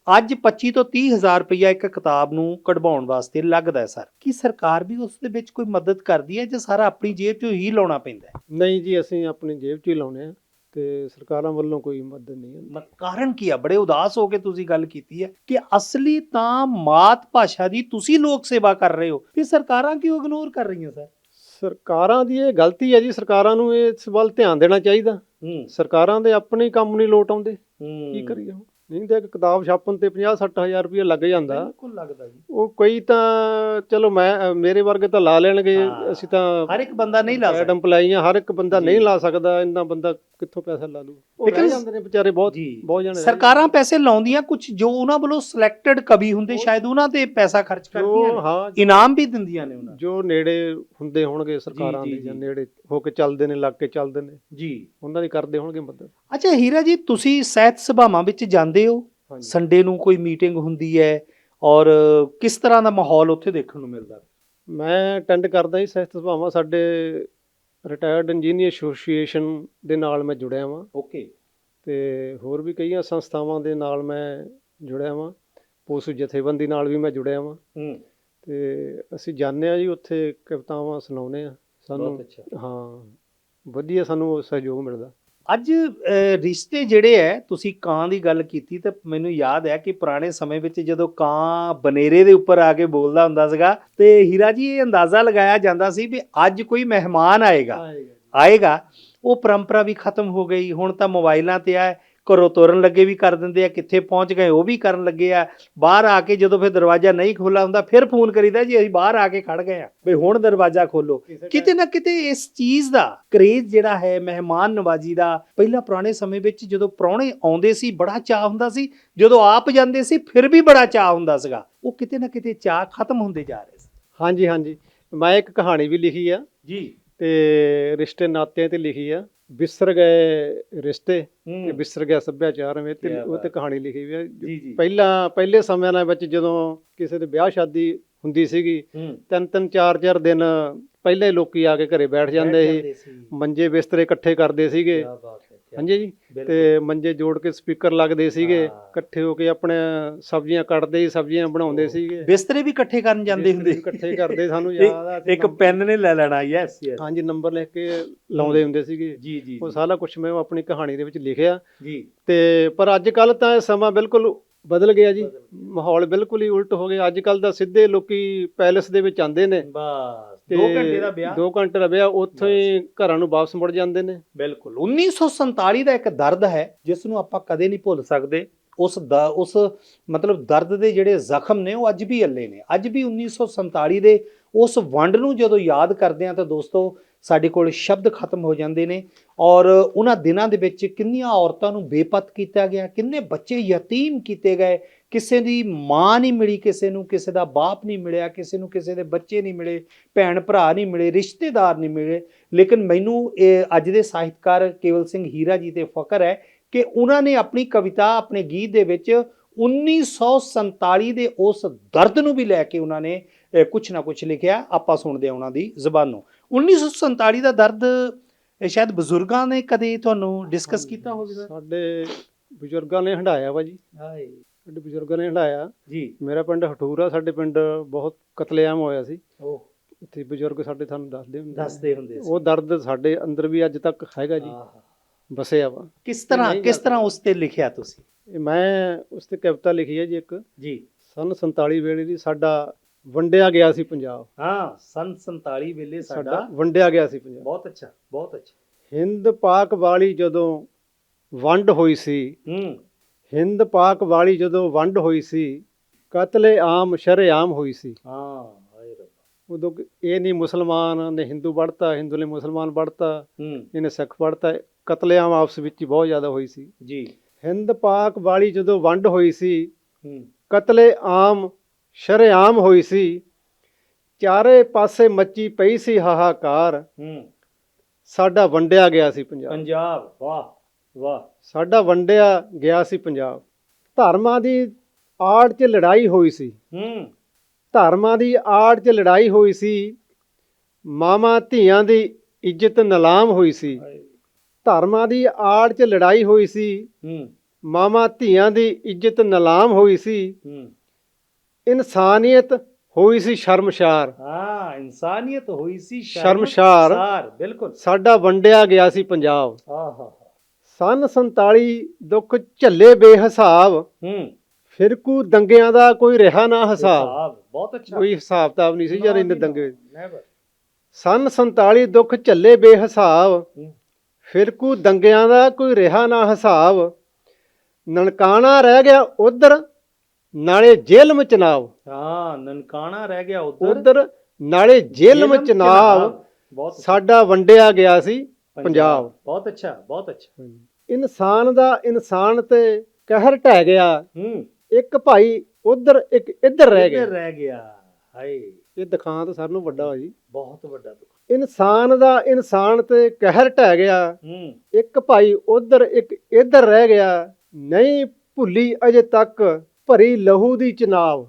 ਅੱਜ 25 ਤੋਂ 30 ਹਜ਼ਾਰ ਰੁਪਈਆ ਇੱਕ ਕਿਤਾਬ ਨੂੰ ਕਢਵਾਉਣ ਵਾਸਤੇ ਲੱਗਦਾ ਹੈ ਸਰ। ਕੀ ਸਰਕਾਰ ਵੀ ਉਸ ਦੇ ਵਿੱਚ ਕੋਈ ਮਦਦ ਕਰਦੀ ਹੈ ਜਾਂ ਸਾਰਾ ਆਪਣੀ ਜੇਬ 'ਚੋਂ ਹੀ ਲਾਉਣਾ ਪੈਂਦਾ ਹੈ? ਨਹੀਂ ਜੀ ਅਸੀਂ ਆਪਣੀ ਜੇਬ 'ਚ ਹੀ ਲਾਉਨੇ ਆ ਤੇ ਸਰਕਾਰਾਂ ਵੱਲੋਂ ਕੋਈ ਮਦਦ ਨਹੀਂ ਹੈ ਕਾਰਨ ਕੀ ਆ? ਬੜੇ ਉਦਾਸ ਹੋ ਕੇ ਤੁਸੀਂ ਗੱਲ ਕੀਤੀ ਹੈ ਕਿ ਅਸਲੀ ਤਾਂ ਮਾਤ ਭਾਸ਼ਾ ਦੀ ਤੁਸੀਂ ਲੋਕ ਸੇਵਾ ਕਰ ਰਹੇ ਹੋ ਤੇ ਸਰਕਾਰਾਂ ਕਿਉਂ ਇਗਨੋਰ ਕਰ ਰਹੀਆਂ ਸਰ? ਸਰਕਾਰਾਂ ਦੀ ਇਹ ਗਲਤੀ ਹੈ ਜੀ ਸਰਕਾਰਾਂ ਨੂੰ ਇਸ ਵੱਲ ਧਿਆਨ ਦੇਣਾ ਚਾਹੀਦਾ। ਹੂੰ। ਸਰਕਾਰਾਂ ਦੇ ਆਪਣੇ ਕੰਮ ਨਹੀਂ ਲੋਟ ਆਉਂਦੇ। ਕੀ ਕਰੀਏ ਹੁਣ? ਨਹੀਂ ਤਾਂ ਇੱਕ ਕਿਤਾਬ ਛਾਪਣ ਤੇ 50 60000 ਰੁਪਏ ਲੱਗ ਜਾਂਦਾ ਬਿਲਕੁਲ ਲੱਗਦਾ ਜੀ ਉਹ ਕਈ ਤਾਂ ਚਲੋ ਮੈਂ ਮੇਰੇ ਵਰਗੇ ਤਾਂ ਲਾ ਲੈਣਗੇ ਹਾਂ। ਅਸੀਂ ਤਾਂ ਹਰ ਇੱਕ ਬੰਦਾ ਨਹੀਂ ਲਾ ਸਕਦਾ ਐਮਪਲਾਈਆਂ ਹਰ ਇੱਕ ਬੰਦਾ। ਨਹੀਂ ਲਾ ਸਕਦਾ ਇੰਨਾ ਬੰਦਾ ਕਿੱਥੋਂ ਪੈਸਾ ਲਾ ਲੂ ਉਹ ਲੇਕਿਨ ਰਹਿ ਜਾਂਦੇ ਨੇ ਵਿਚਾਰੇ ਬਹੁਤ ਜੀ ਬਹੁਤ ਜਣੇ ਰਹਿ ਸਰਕਾਰਾਂ ਪੈਸੇ ਲਾਉਂਦੀਆਂ ਕੁਝ ਜੋ ਉਹਨਾਂ ਵੱਲੋਂ ਸਿਲੈਕਟਡ ਕਵੀ ਹੁੰਦੇ ਸ਼ਾਇਦ ਉਹਨਾਂ ਤੇ ਪੈਸਾ ਖਰਚ ਜਾਂਦੇ। ਕਰਦੀਆਂ ਨੇ ਹਾਂ ਇਨਾਮ ਵੀ ਦਿੰਦੀਆਂ ਨੇ ਉਹਨਾਂ ਨੂੰ। ਜੋ ਨੇੜੇ ਹੁੰਦੇ ਹੋਣਗੇ ਸਰਕਾਰਾਂ ਜੀ, ਦੇ ਜੀ। ਨੇੜੇ ਹੋ ਕੇ ਚੱਲਦੇ ਨੇ ਲੱਗ ਕੇ ਚੱਲਦੇ ਨੇ। ਜੀ। ਉਹਨਾਂ ਦੀ ਕਰਦੇ ਹੋਣਗੇ ਮਦਦ। ਅੱਛਾ ਹੀਰਾ ਜੀ ਤੁਸੀਂ ਸਾਹਿਤ ਸਭਾਵਾਂ ਵਿੱਚ ਜਾਂਦੇ ਹੋ। ਹਾਂਜੀ। ਸੰਡੇ ਨੂੰ ਕੋਈ ਮੀਟਿੰਗ ਹੁੰਦੀ ਹੈ ਔਰ ਕਿਸ ਤਰ੍ਹਾਂ ਦਾ ਮਾਹੌਲ ਉੱਥੇ ਦੇਖਣ ਨੂੰ ਮਿਲਦਾ? ਮੈਂ ਅਟੈਂਡ ਕਰਦਾ ਜੀ ਸਾਹਿਤ ਸਭਾਵਾਂ। ਸਾਡੇ ਰਿਟਾਇਰਡ ਇੰਜੀਨੀਅਰ ਐਸੋਸੀਏਸ਼ਨ ਦੇ ਨਾਲ ਮੈਂ ਜੁੜਿਆ ਹਾਂ ਓਕੇ। ਤੇ ਹੋਰ ਵੀ ਕਈਆਂ ਸੰਸਥਾਵਾਂ ਦੇ ਨਾਲ ਮੈਂ ਜੁੜਿਆ ਹਾਂ ਪੋਸੂ ਜਥੇਬੰਦੀ ਨਾਲ ਵੀ ਮੈਂ ਜੁੜਿਆ ਹਾਂ ਹੂੰ। ਤੇ ਅਸੀਂ ਜਾਂਦੇ ਆ ਜੀ ਉੱਥੇ ਕਵਿਤਾਵਾਂ ਸੁਣਾਉਂਦੇ ਆ ਸਾਨੂੰ ਅੱਛਾ। ਹਾਂ ਵਧੀਆ ਸਾਨੂੰ ਸਹਿਯੋਗ ਮਿਲਦਾ। ਅੱਜ ਰਿਸ਼ਤੇ ਜਿਹੜੇ ਹੈ ਤੁਸੀਂ ਕਾਂ ਦੀ ਗੱਲ ਕੀਤੀ ਤੇ ਮੈਨੂੰ ਯਾਦ ਹੈ ਕਿ ਪੁਰਾਣੇ ਸਮੇਂ ਵਿੱਚ ਜਦੋਂ ਕਾਂ ਬਨੇਰੇ ਦੇ ਉੱਪਰ ਆ ਕੇ ਬੋਲਦਾ ਹੁੰਦਾ ਸੀਗਾ ਤੇ ਹੀਰਾ ਜੀ ਇਹ ਅੰਦਾਜ਼ਾ ਲਗਾਇਆ ਜਾਂਦਾ ਸੀ ਵੀ ਅੱਜ ਕੋਈ ਮਹਿਮਾਨ ਆਏਗਾ। ਆਏਗਾ ਉਹ ਪਰੰਪਰਾ ਵੀ ਖਤਮ ਹੋ ਗਈ ਹੁਣ ਤਾਂ ਮੋਬਾਈਲਾਂ ਤੇ ਆ ਘਰੋਂ ਤੁਰਨ ਲੱਗੇ ਵੀ ਕਰ ਦਿੰਦੇ ਆ ਕਿੱਥੇ ਪਹੁੰਚ ਗਏ ਉਹ ਵੀ ਕਰਨ ਲੱਗੇ ਆ। ਬਾਹਰ ਆ ਕੇ ਜਦੋਂ ਫਿਰ ਦਰਵਾਜ਼ਾ ਨਹੀਂ ਖੁੱਲਾ ਹੁੰਦਾ ਫਿਰ ਫੋਨ ਕਰੀਦਾ ਜੀ ਅਸੀਂ ਬਾਹਰ ਆ ਕੇ ਖੜ ਗਏ ਆ ਵੀ ਹੁਣ ਦਰਵਾਜ਼ਾ ਖੋਲੋ ਕਿਤੇ ਨਾ ਕਿਤੇ ਇਸ ਚੀਜ਼ ਦਾ ਕਰੇਜ਼ ਜਿਹੜਾ ਹੈ ਮਹਿਮਾਨ ਨਵਾਜੀ ਦਾ ਪਹਿਲਾਂ ਪੁਰਾਣੇ ਸਮੇਂ ਵਿੱਚ ਜਦੋਂ ਪ੍ਰਾਹੁਣੇ ਆਉਂਦੇ ਸੀ ਬੜਾ ਚਾਹ ਹੁੰਦਾ ਸੀ ਜਦੋਂ ਆਪ ਜਾਂਦੇ ਸੀ ਫਿਰ ਵੀ ਬੜਾ ਚਾਹ ਹੁੰਦਾ ਸੀਗਾ। ਉਹ ਕਿਤੇ ਨਾ ਕਿਤੇ ਚਾਹ ਖਤਮ ਹੁੰਦੇ ਜਾ ਰਹੇ ਸੀ। ਹਾਂਜੀ ਹਾਂਜੀ। ਮੈਂ ਇੱਕ ਕਹਾਣੀ ਵੀ ਲਿਖੀ ਆ। ਜੀ। ਤੇ ਰਿਸ਼ਤੇ ਨਾਤਿਆਂ ਤੇ ਲਿਖੀ ਆ। ਵਿਸਰ ਗਏ ਰਿਸ਼ਤੇ ਤੇ ਹੂੰ ਵਿਸਰ ਗਿਆ ਸੱਭਿਆਚਾਰ ਵਿੱਚ ਤੇ ਕਿਆ ਉਹ ਤੇ ਬਾਤ। ਕਹਾਣੀ ਲਿਖੀ ਜੀ ਜੀ। ਪਹਿਲਾਂ ਪਹਿਲੇ ਸਮਿਆਂ ਦੇ ਵਿੱਚ ਜਦੋਂ ਕਿਸੇ ਦੇ ਵਿਆਹ ਸ਼ਾਦੀ ਹੁੰਦੀ ਸੀਗੀ। ਹੂੰ। ਤਿੰਨ ਤਿੰਨ ਚਾਰ ਚਾਰ ਦਿਨ ਪਹਿਲੇ ਲੋਕੀ ਆ ਕੇ ਘਰੇ ਬੈਠ ਜਾਂਦੇ ਸੀ। ਮੰਜੇ ਬਿਸਤਰੇ ਇਕੱਠੇ ਕਰਦੇ ਸੀਗੇ। ਕਿਆ ਬਾਤ ਹੈ ਕਿਆ ਹਾਂਜੀ ਜੀ? ਬਿਲਕੁਲ। ਤੇ ਮੰਜੇ ਜੋੜ ਕੇ ਸਪੀਕਰ ਲੱਗਦੇ ਸੀਗੇ। ਹਾਂ। ਇਕੱਠੇ ਹੋ ਕੇ ਆਪਣੇ ਸਬਜ਼ੀਆਂ ਕੱਟਦੇ ਸੀ ਸਬਜ਼ੀਆਂ ਬਣਾਉਂਦੇ ਸੀਗੇ। ਬਿਸਤਰੇ ਵੀ ਇਕੱਠੇ ਕਰਨ ਜਾਂਦੇ ਬਿਸਤਰੇ ਹੁੰਦੇ। ਵੀ ਇਕੱਠੇ ਕਰਦੇ ਸਾਨੂੰ ਇੱਕ- ਯਾਦ ਆ ਅਸੀਂ ਇੱਕ ਪੈਨ ਨੇ ਲੈ ਲੈਣਾ ਯੈਸ ਯੈਸ ਹਾਂਜੀ ਨੰਬਰ ਲਿਖ ਕੇ ਲਾਉਂਦੇ ਹੁੰਦੇ ਸੀਗੇ। ਜੀ ਜੀ ਉਹ ਸਾਰਾ ਕੁਝ ਮੈਂ ਆਪਣੀ ਕਹਾਣੀ ਦੇ ਵਿੱਚ ਲਿਖਿਆ। ਜੀ। ਤੇ ਪਰ ਅੱਜ ਕੱਲ ਤਾਂ ਇਹ ਸਮਾਂ ਬਿਲਕੁਲ ਬਦਲ ਗਿਆ ਜੀ। ਮਾਹੌਲ ਬਿਲਕੁਲ ਹੀ ਉਲਟ ਹੋ ਗਿਆ। ਅੱਜ ਕੱਲ ਤਾਂ ਸਿੱਧੇ ਲੋਕੀ ਪੈਲਸ ਦੇ ਵਿੱਚ ਆਉਂਦੇ ਨੇ। ਬਸ ਤੇ 2 ਘੰਟੇ ਦਾ ਵਿਆਹ। 2 ਘੰਟੇ ਦਾ ਵਿਆਹ ਉੱਥੋਂ ਹੀ ਘਰਾਂ ਨੂੰ ਵਾਪਸ ਮੁੜ ਜਾਂਦੇ ਨੇ। ਬਿਲਕੁਲ। 1947 ਦਾ ਇੱਕ ਦਰਦ ਹੈ ਜਿਸ ਨੂੰ ਆਪਾਂ ਕਦੇ ਨਹੀਂ ਭੁੱਲ ਸਕਦੇ। ਉਸ ਦ- ਉਸ ਮਤਲਬ ਦਰਦ ਦੇ ਜਿਹੜੇ ਜ਼ਖਮ ਨੇ ਉਹ ਅੱਜ ਵੀ ਅੱਲੇ ਨੇ। ਅੱਜ ਵੀ 1947 ਦੇ ਉਸ ਵੰਡ ਨੂੰ ਜਦੋਂ ਯਾਦ ਕਰਦੇ ਆ ਤਾਂ ਦੋਸਤੋ ਸਾਡੇ ਕੋਲ ਸ਼ਬਦ ਖਤਮ ਹੋ ਜਾਂਦੇ ਨੇ ਔਰ ਉਹਨਾਂ ਦਿਨਾਂ ਦੇ ਵਿੱਚ ਕਿੰਨੀਆਂ ਔਰਤਾਂ ਨੂੰ ਬੇਪਤ ਕੀਤਾ ਗਿਆ ਕਿੰਨੇ ਬੱਚੇ ਯਤੀਮ ਕੀਤੇ ਗਏ ਕਿਸੇ ਦੀ ਮਾਂ ਨਹੀਂ ਮਿਲੀ ਕਿਸੇ ਨੂੰ ਕਿਸੇ ਦਾ ਬਾਪ ਨਹੀਂ ਮਿਲਿਆ ਕਿਸੇ ਨੂੰ ਕਿਸੇ ਦੇ ਬੱਚੇ ਨਹੀਂ ਮਿਲੇ ਭੈਣ ਭਰਾ ਨਹੀਂ ਮਿਲੇ ਰਿਸ਼ਤੇਦਾਰ ਨਹੀਂ ਮਿਲੇ। ਲੇਕਿਨ ਮੈਨੂੰ ਇਹ ਅੱਜ ਦੇ ਸਾਹਿਤਕਾਰ ਕੇਵਲ ਸਿੰਘ ਹੀਰਾ ਜੀ ਤੇ ਫਖਰ ਹੈ ਕਿ ਉਹਨਾਂ ਨੇ ਆਪਣੀ ਕਵਿਤਾ ਆਪਣੇ ਗੀਤ ਦੇ ਵਿੱਚ 1947 ਦੇ ਉਸ ਦਰਦ ਨੂੰ ਵੀ ਲੈ ਕੇ ਉਹਨਾਂ ਨੇ ਅਹ, ਕੁਛ ਨਾ ਕੁਛ ਲਿਖਿਆ। ਆਪਾਂ ਸੁਣਦੇ ਹਾਂ ਉਹਨਾਂ ਦੀ ਜ਼ਬਾਨੋਂ। 1947 ਦਾ ਦਰਦ ਸ਼ਾਇਦ ਬਜ਼ੁਰਗਾਂ ਨੇ ਕਦੇ ਤੁਹਾਨੂੰ ਡਿਸਕਸ ਕੀਤਾ ਹੋਵੇ ਸਾਡੇ ਬਜ਼ੁਰਗਾਂ ਨੇ ਹੰਡਾਇਆ ਵਾ ਜੀ। ਹਾਏ। ਸਾਡੇ ਬਜ਼ੁਰਗਾਂ ਨੇ ਹੰਡਾਇਆ ਜੀ। ਮੇਰਾ ਪਿੰਡ ਹਟੂਰਾ ਸਾਡੇ ਪਿੰਡ ਬਹੁਤ ਕਤਲੇਆਮ ਹੋਇਆ ਸੀ। ਉਹ ਉੱਥੇ ਬਜ਼ੁਰਗ ਸਾਡੇ ਤੁਹਾਨੂੰ ਦੱਸਦੇ ਹੁੰਦੇ। ਦੱਸਦੇ ਹੁੰਦੇ ਸੀ। ਉਹ ਦਰਦ ਸਾਡੇ ਅੰਦਰ ਵੀ ਅੱਜ ਤੱਕ ਹੈਗਾ ਜੀ। ਵਸਿਆ ਵਾ। ਕਿਸ ਤਰ੍ਹਾਂ ਕਿਸ ਤਰ੍ਹਾਂ ਉਸ ਤੇ ਲਿਖਿਆ ਤੁਸੀਂ? ਮੈਂ ਉਸ ਤੇ ਕਵਿਤਾ ਲਿਖੀ ਹੈ ਜੀ ਇੱਕ। ਜੀ। ਸਨ 47 ਵੇਲੇ ਦੀ ਸਾਡਾ ਵੰਡਿਆ ਗਿਆ ਸੀ ਪੰਜਾਬ। ਹਾਂ ਸਨ 47 ਵੇਲੇ ਸਾਡਾ ਸਾਡਾ ਵੰਡਿਆ ਗਿਆ ਸੀ ਪੰਜਾਬ। ਬਹੁਤ ਅੱਛਾ ਬਹੁਤ ਅੱਛਾ। ਹਿੰਦ ਪਾਕ ਵਾਲੀ ਜਦੋਂ ਵੰਡ ਹੋਈ ਸੀ ਹੂੰ। ਹਿੰਦ ਪਾਕ ਵਾਲੀ ਜਦੋਂ ਵੰਡ ਹੋਈ ਸੀ ਕਤਲੇ ਆਮ ਸ਼ਰੇਆਮ ਹੋਈ ਸੀ। ਹਾਂ ਹਾਏ ਰੱਬਾ। ਉਦੋਂ ਕਿ ਇਹ ਨਹੀਂ ਮੁਸਲਮਾਨ ਨੇ ਹਿੰਦੂ ਵੜਤਾ ਹਿੰਦੂ ਨੇ ਮੁਸਲਮਾਨ ਵੜਤਾ ਹੂੰ। ਇਹਨੇ ਸਿੱਖ ਵੜਤਾ ਕਤਲੇਆਮ ਆਪਸ ਵਿੱਚ ਹੀ ਬਹੁਤ ਜ਼ਿਆਦਾ ਹੋਈ ਸੀ। ਜੀ। ਹਿੰਦ ਪਾਕ ਵਾਲੀ ਜਦੋਂ ਵੰਡ ਹੋਈ ਸੀ ਹੂੰ। ਕਤਲੇ ਆਮ ਸ਼ਰੇਆਮ ਹੋਈ ਸੀ। ਚਾਰੇ ਪਾਸੇ ਮੱਚੀ ਪਈ ਸੀ ਹਾਹਾਕਾਰ। ਹੂੰ। ਸਾਡਾ ਵੰਡਿਆ ਗਿਆ ਸੀ ਪੰਜਾਬ। ਪੰਜਾਬ ਵਾਹ ਵਾਹ। ਸਾਡਾ ਵੰਡਿਆ ਗਿਆ ਸੀ ਪੰਜਾਬ। ਧਰਮਾਂ ਦੀ ਆੜ 'ਚ ਲੜਾਈ ਹੋਈ ਸੀ। ਹੂੰ। ਧਰਮਾਂ ਦੀ ਆੜ 'ਚ ਲੜਾਈ ਹੋਈ ਸੀ। ਮਾਮਾ ਧੀਆਂ ਦੀ ਇੱਜ਼ਤ ਨਿਲਾਮ ਹੋਈ ਸੀ। ਧਰਮਾਂ ਦੀ ਆੜ 'ਚ ਲੜਾਈ ਹੋਈ ਸੀ। ਹੂੰ। ਮਾਮਾ ਧੀਆਂ ਦੀ ਇੱਜ਼ਤ ਨਿਲਾਮ ਹੋਈ ਸੀ। ਹੂੰ। ਇਨਸਾਨੀਅਤ ਹੋਈ ਸੀ ਸ਼ਰਮਸ਼ਾਰ। ਹਾਂ ਇਨਸਾਨੀਅਤ ਹੋਈ ਸੀ ਸ਼ਰਮਸ਼ਾਰ। ਬਿਲਕੁਲ। ਸਾਡਾ ਵੰਡਿਆ ਗਿਆ ਸੀ ਪੰਜਾਬ। ਆਹਾ ਸਨ 47 ਦੁੱਖ ਝੱਲੇ ਬੇਹਿਸਾਬ ਹੂੰ। ਫਿਰਕੂ ਦੰਗਿਆਂ ਦਾ ਕੋਈ ਰਿਹਾ ਨਾ ਹਿਸਾਬ। ਬਹੁਤ ਅੱਛਾ। ਕੋਈ ਹਿਸਾਬ ਤਾਬ ਨਹੀਂ ਸੀ ਯਾਰ ਇੰਨੇ ਦੰਗੇ। ਸਨ 47 ਦੁੱਖ ਝੱਲੇ ਬੇਹਿਸਾਬ ਫਿਰਕੂ ਦੰਗਿਆਂ ਦਾ ਕੋਈ ਰਿਹਾ ਨਾ ਹਿਸਾਬ। ਨਨਕਾਣਾ ਰਹਿ ਗਿਆ ਉਧਰ ਨਾਲੇ ਜੇਲ੍ਹ ਚਨਾਬ ਹਾਂ ਨਨਕਾਣਾ ਰਹਿ ਗਿਆ ਉਧਰ। ਉਧਰ ਨਾਲੇ ਜੇਲ੍ਹ ਚਨਾਬ ਬਹੁਤ ਅੱਛਾ। ਸਾਡਾ ਵੰਡਿਆ ਗਿਆ ਸੀ ਪੰਜਾਬ। ਬਹੁਤ ਅੱਛਾ ਬਹੁਤ ਅੱਛਾ। ਇਨਸਾਨ ਦਾ ਇਨਸਾਨ ਤੇ ਕਹਿਰ ਢਹਿ ਗਿਆ। ਹੂੰ। ਇੱਕ ਭਾਈ ਉਧਰ ਇੱਕ ਇੱਧਰ ਰਹਿ ਗਿਆ। ਰਹਿ ਗਿਆ। ਹਾਏ। ਇਹ ਦਿਖਾਂ ਤਾਂ ਸਾਨੂੰ ਵੱਡਾ ਹੋ ਜੀ। ਬਹੁਤ ਵੱਡਾ ਦੁੱਖ। ਇਨਸਾਨ ਦਾ ਇਨਸਾਨ ਤੇ ਕਹਿਰ ਢਹਿ ਗਿਆ। ਹੂੰ। ਇੱਕ ਭਾਈ ਉਧਰ ਇੱਕ ਇੱਧਰ ਰਹਿ ਗਿਆ। ਨਹੀਂ ਭੁੱਲੀ ਅਜੇ ਤੱਕ। ਭਰੀ ਲਹੂ ਦੀ ਚਨਾਬ।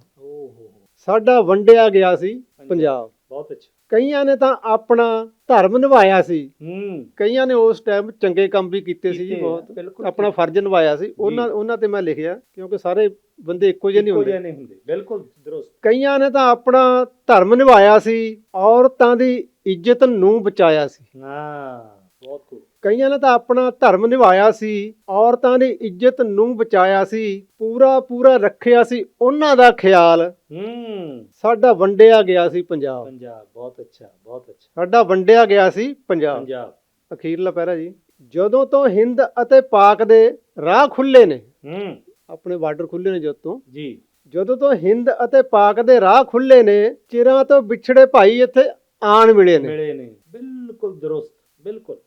ਸਾਡਾ ਵੰਡਿਆ ਗਿਆ ਸੀ ਪੰਜਾਬ। ਬਹੁਤ ਅੱਛਾ। ਕਈਆਂ ਨੇ ਤਾਂ ਆਪਣਾ ਧਰਮ ਨਿਭਾਇਆ ਸੀ। ਹੂੰ। ਕਈਆਂ ਨੇ ਉਸ ਟਾਈਮ ਚੰਗੇ ਕੰਮ ਵੀ ਕੀਤੇ ਸੀ ਜੀ ਬਹੁਤ। ਆਪਣਾ ਫਰਜ਼ ਨਿਭਾਇਆ ਸੀ। ਉਹਨਾਂ ਉਹਨਾਂ ਤੇ ਮੈਂ ਲਿਖਿਆ ਕਿਉਂਕਿ ਸਾਰੇ ਬੰਦੇ ਇੱਕੋ ਜਿਹੇ ਨਹੀਂ ਇੱਕੋ ਹੁੰਦੇ। ਜਿਹੇ ਨਹੀਂ ਹੁੰਦੇ। ਬਿਲਕੁਲ ਦਰੁਸਤ। ਕਈਆਂ ਨੇ ਤਾਂ ਆਪਣਾ ਧਰਮ ਨਿਭਾਇਆ ਸੀ। ਔਰਤਾਂ ਦੀ ਇੱਜ਼ਤ ਨੂੰ ਬਚਾਇਆ ਸੀ। ਹਾਂ ਬਹੁਤ ਖੂਬ। ਕਈਆਂ ਨੇ ਤਾਂ ਆਪਣਾ ਧਰਮ ਨਿਭਾਇਆ ਸੀ ਔਰਤਾਂ ਦੀ ਇੱਜ਼ਤ ਨੂੰ ਬਚਾਇਆ ਸੀ ਪੂਰਾ ਪੂਰਾ ਰੱਖਿਆ ਸੀ ਉਹਨਾਂ ਦਾ ਖਿਆਲ। ਹੂੰ। ਸਾਡਾ ਵੰਡਿਆ ਗਿਆ ਸੀ ਪੰਜਾਬ। ਪੰਜਾਬ ਬਹੁਤ ਅੱਛਾ ਬਹੁਤ ਅੱਛਾ। ਸਾਡਾ ਵੰਡਿਆ ਗਿਆ ਸੀ ਪੰਜਾਬ। ਪੰਜਾਬ। ਅਖੀਰਲਾ ਪੈਰਾ ਜੀ ਜਦੋਂ ਤੋਂ ਹਿੰਦ ਅਤੇ ਪਾਕ ਦੇ ਰਾਹ ਖੁੱਲੇ ਨੇ ਹੂੰ। ਆਪਣੇ ਬਾਰਡਰ ਖੁੱਲੇ ਨੇ ਜਦੋਂ ਤੋਂ। ਜੀ। ਜਦੋਂ ਤੋਂ ਹਿੰਦ ਅਤੇ ਪਾਕ ਦੇ ਰਾਹ ਖੁੱਲੇ ਨੇ ਚਿਰਾਂ ਤੋਂ ਵਿਛੜੇ ਭਾਈ ਇੱਥੇ ਆਣ ਮਿਲੇ ਨੇ। ਮਿਲੇ ਨੇ। ਬਿਲਕੁਲ ਦਰੁਸਤ ਬਿਲਕੁਲ।